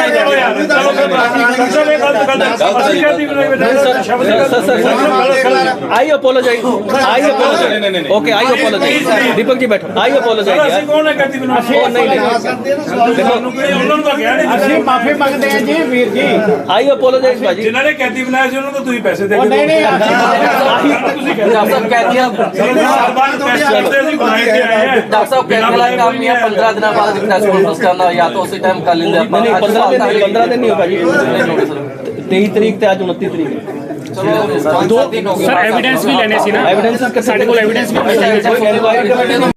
ਚਲੋ ਯਾਰ ਚਲੋ ਫਿਰ ਡਾਕਟਰ ਸਾਹਿਬ ਇਹ ਗਲਤ ਗੱਲ ਅਸੀਂ ਕਹਿੰਦੀ ਬਣਾਈ ਬੈਠੇ ਸ਼ਬਦ sir sir I apologise I apologise okay I apologise Deepak ji ਬੈਠੋ। ਆਈ ਅਪੋਲੋਜਾਈਜ਼ ਅਸੀਂ ਕੌਣ ਹੈ ਕਹਿੰਦੀ ਬਣਾ ਉਹ ਨਹੀਂ ਨਹੀਂ ਸਾਨੂੰ ਕੋਈ ਉਹਨਾਂ ਨੂੰ ਤਾਂ ਕਿਹਾ ਨਹੀਂ ਅਸੀਂ ਮਾਫੀ ਮੰਗਦੇ ਹਾਂ ਜੀ ਵੀਰ ਜੀ। ਆਈ ਅਪੋਲੋਜਾਈਜ਼ ਭਾਜੀ। ਜਿਨ੍ਹਾਂ ਨੇ ਕੈਦੀ ਬਣਾਇਆ ਸੀ ਉਹਨਾਂ ਨੂੰ ਤੁਸੀਂ ਪੈਸੇ ਦੇ ਦਿਓ ਨਹੀਂ ਨਹੀਂ ਤੁਸੀਂ ਡਾਕਟਰ ਸਾਹਿਬ ਕੈਦੀਆਂ ਸਰਬਾਨ ਟੈਸਟ ਕਰਦੇ ਅਸੀਂ ਬਣਾਈ ਕੇ ਆਏ ਹਾਂ डॉक्टर साहब कहने लगा काम नहीं है पंद्रह दिन बाद प्रेस कॉन्फ्रेंस करना या तो उसी टाइम कर लेंगे ਨਹੀਂ ਨਹੀਂ 15 ਦਿਨ ਨਹੀਂ 15 ਦਿਨ ਨਹੀਂ ਹੋ ਭਾਜੀ 23 ਤਰੀਕ ਤੇ ਅੱਜ 29 ਤਰੀਕ ਹੈ चलो ਦੋ ਸਰ ਐਵੀਡੈਂਸ ਵੀ ਲੈਣੇ ਸੀ ਨਾ Evidence ਸਾਡੇ ਕੋਲ ਐਵੀਡੈਂਸ ਵੀ ਕੋਈ ਇਨਕੁਆਇਰੀ ਕਮੇਟੀ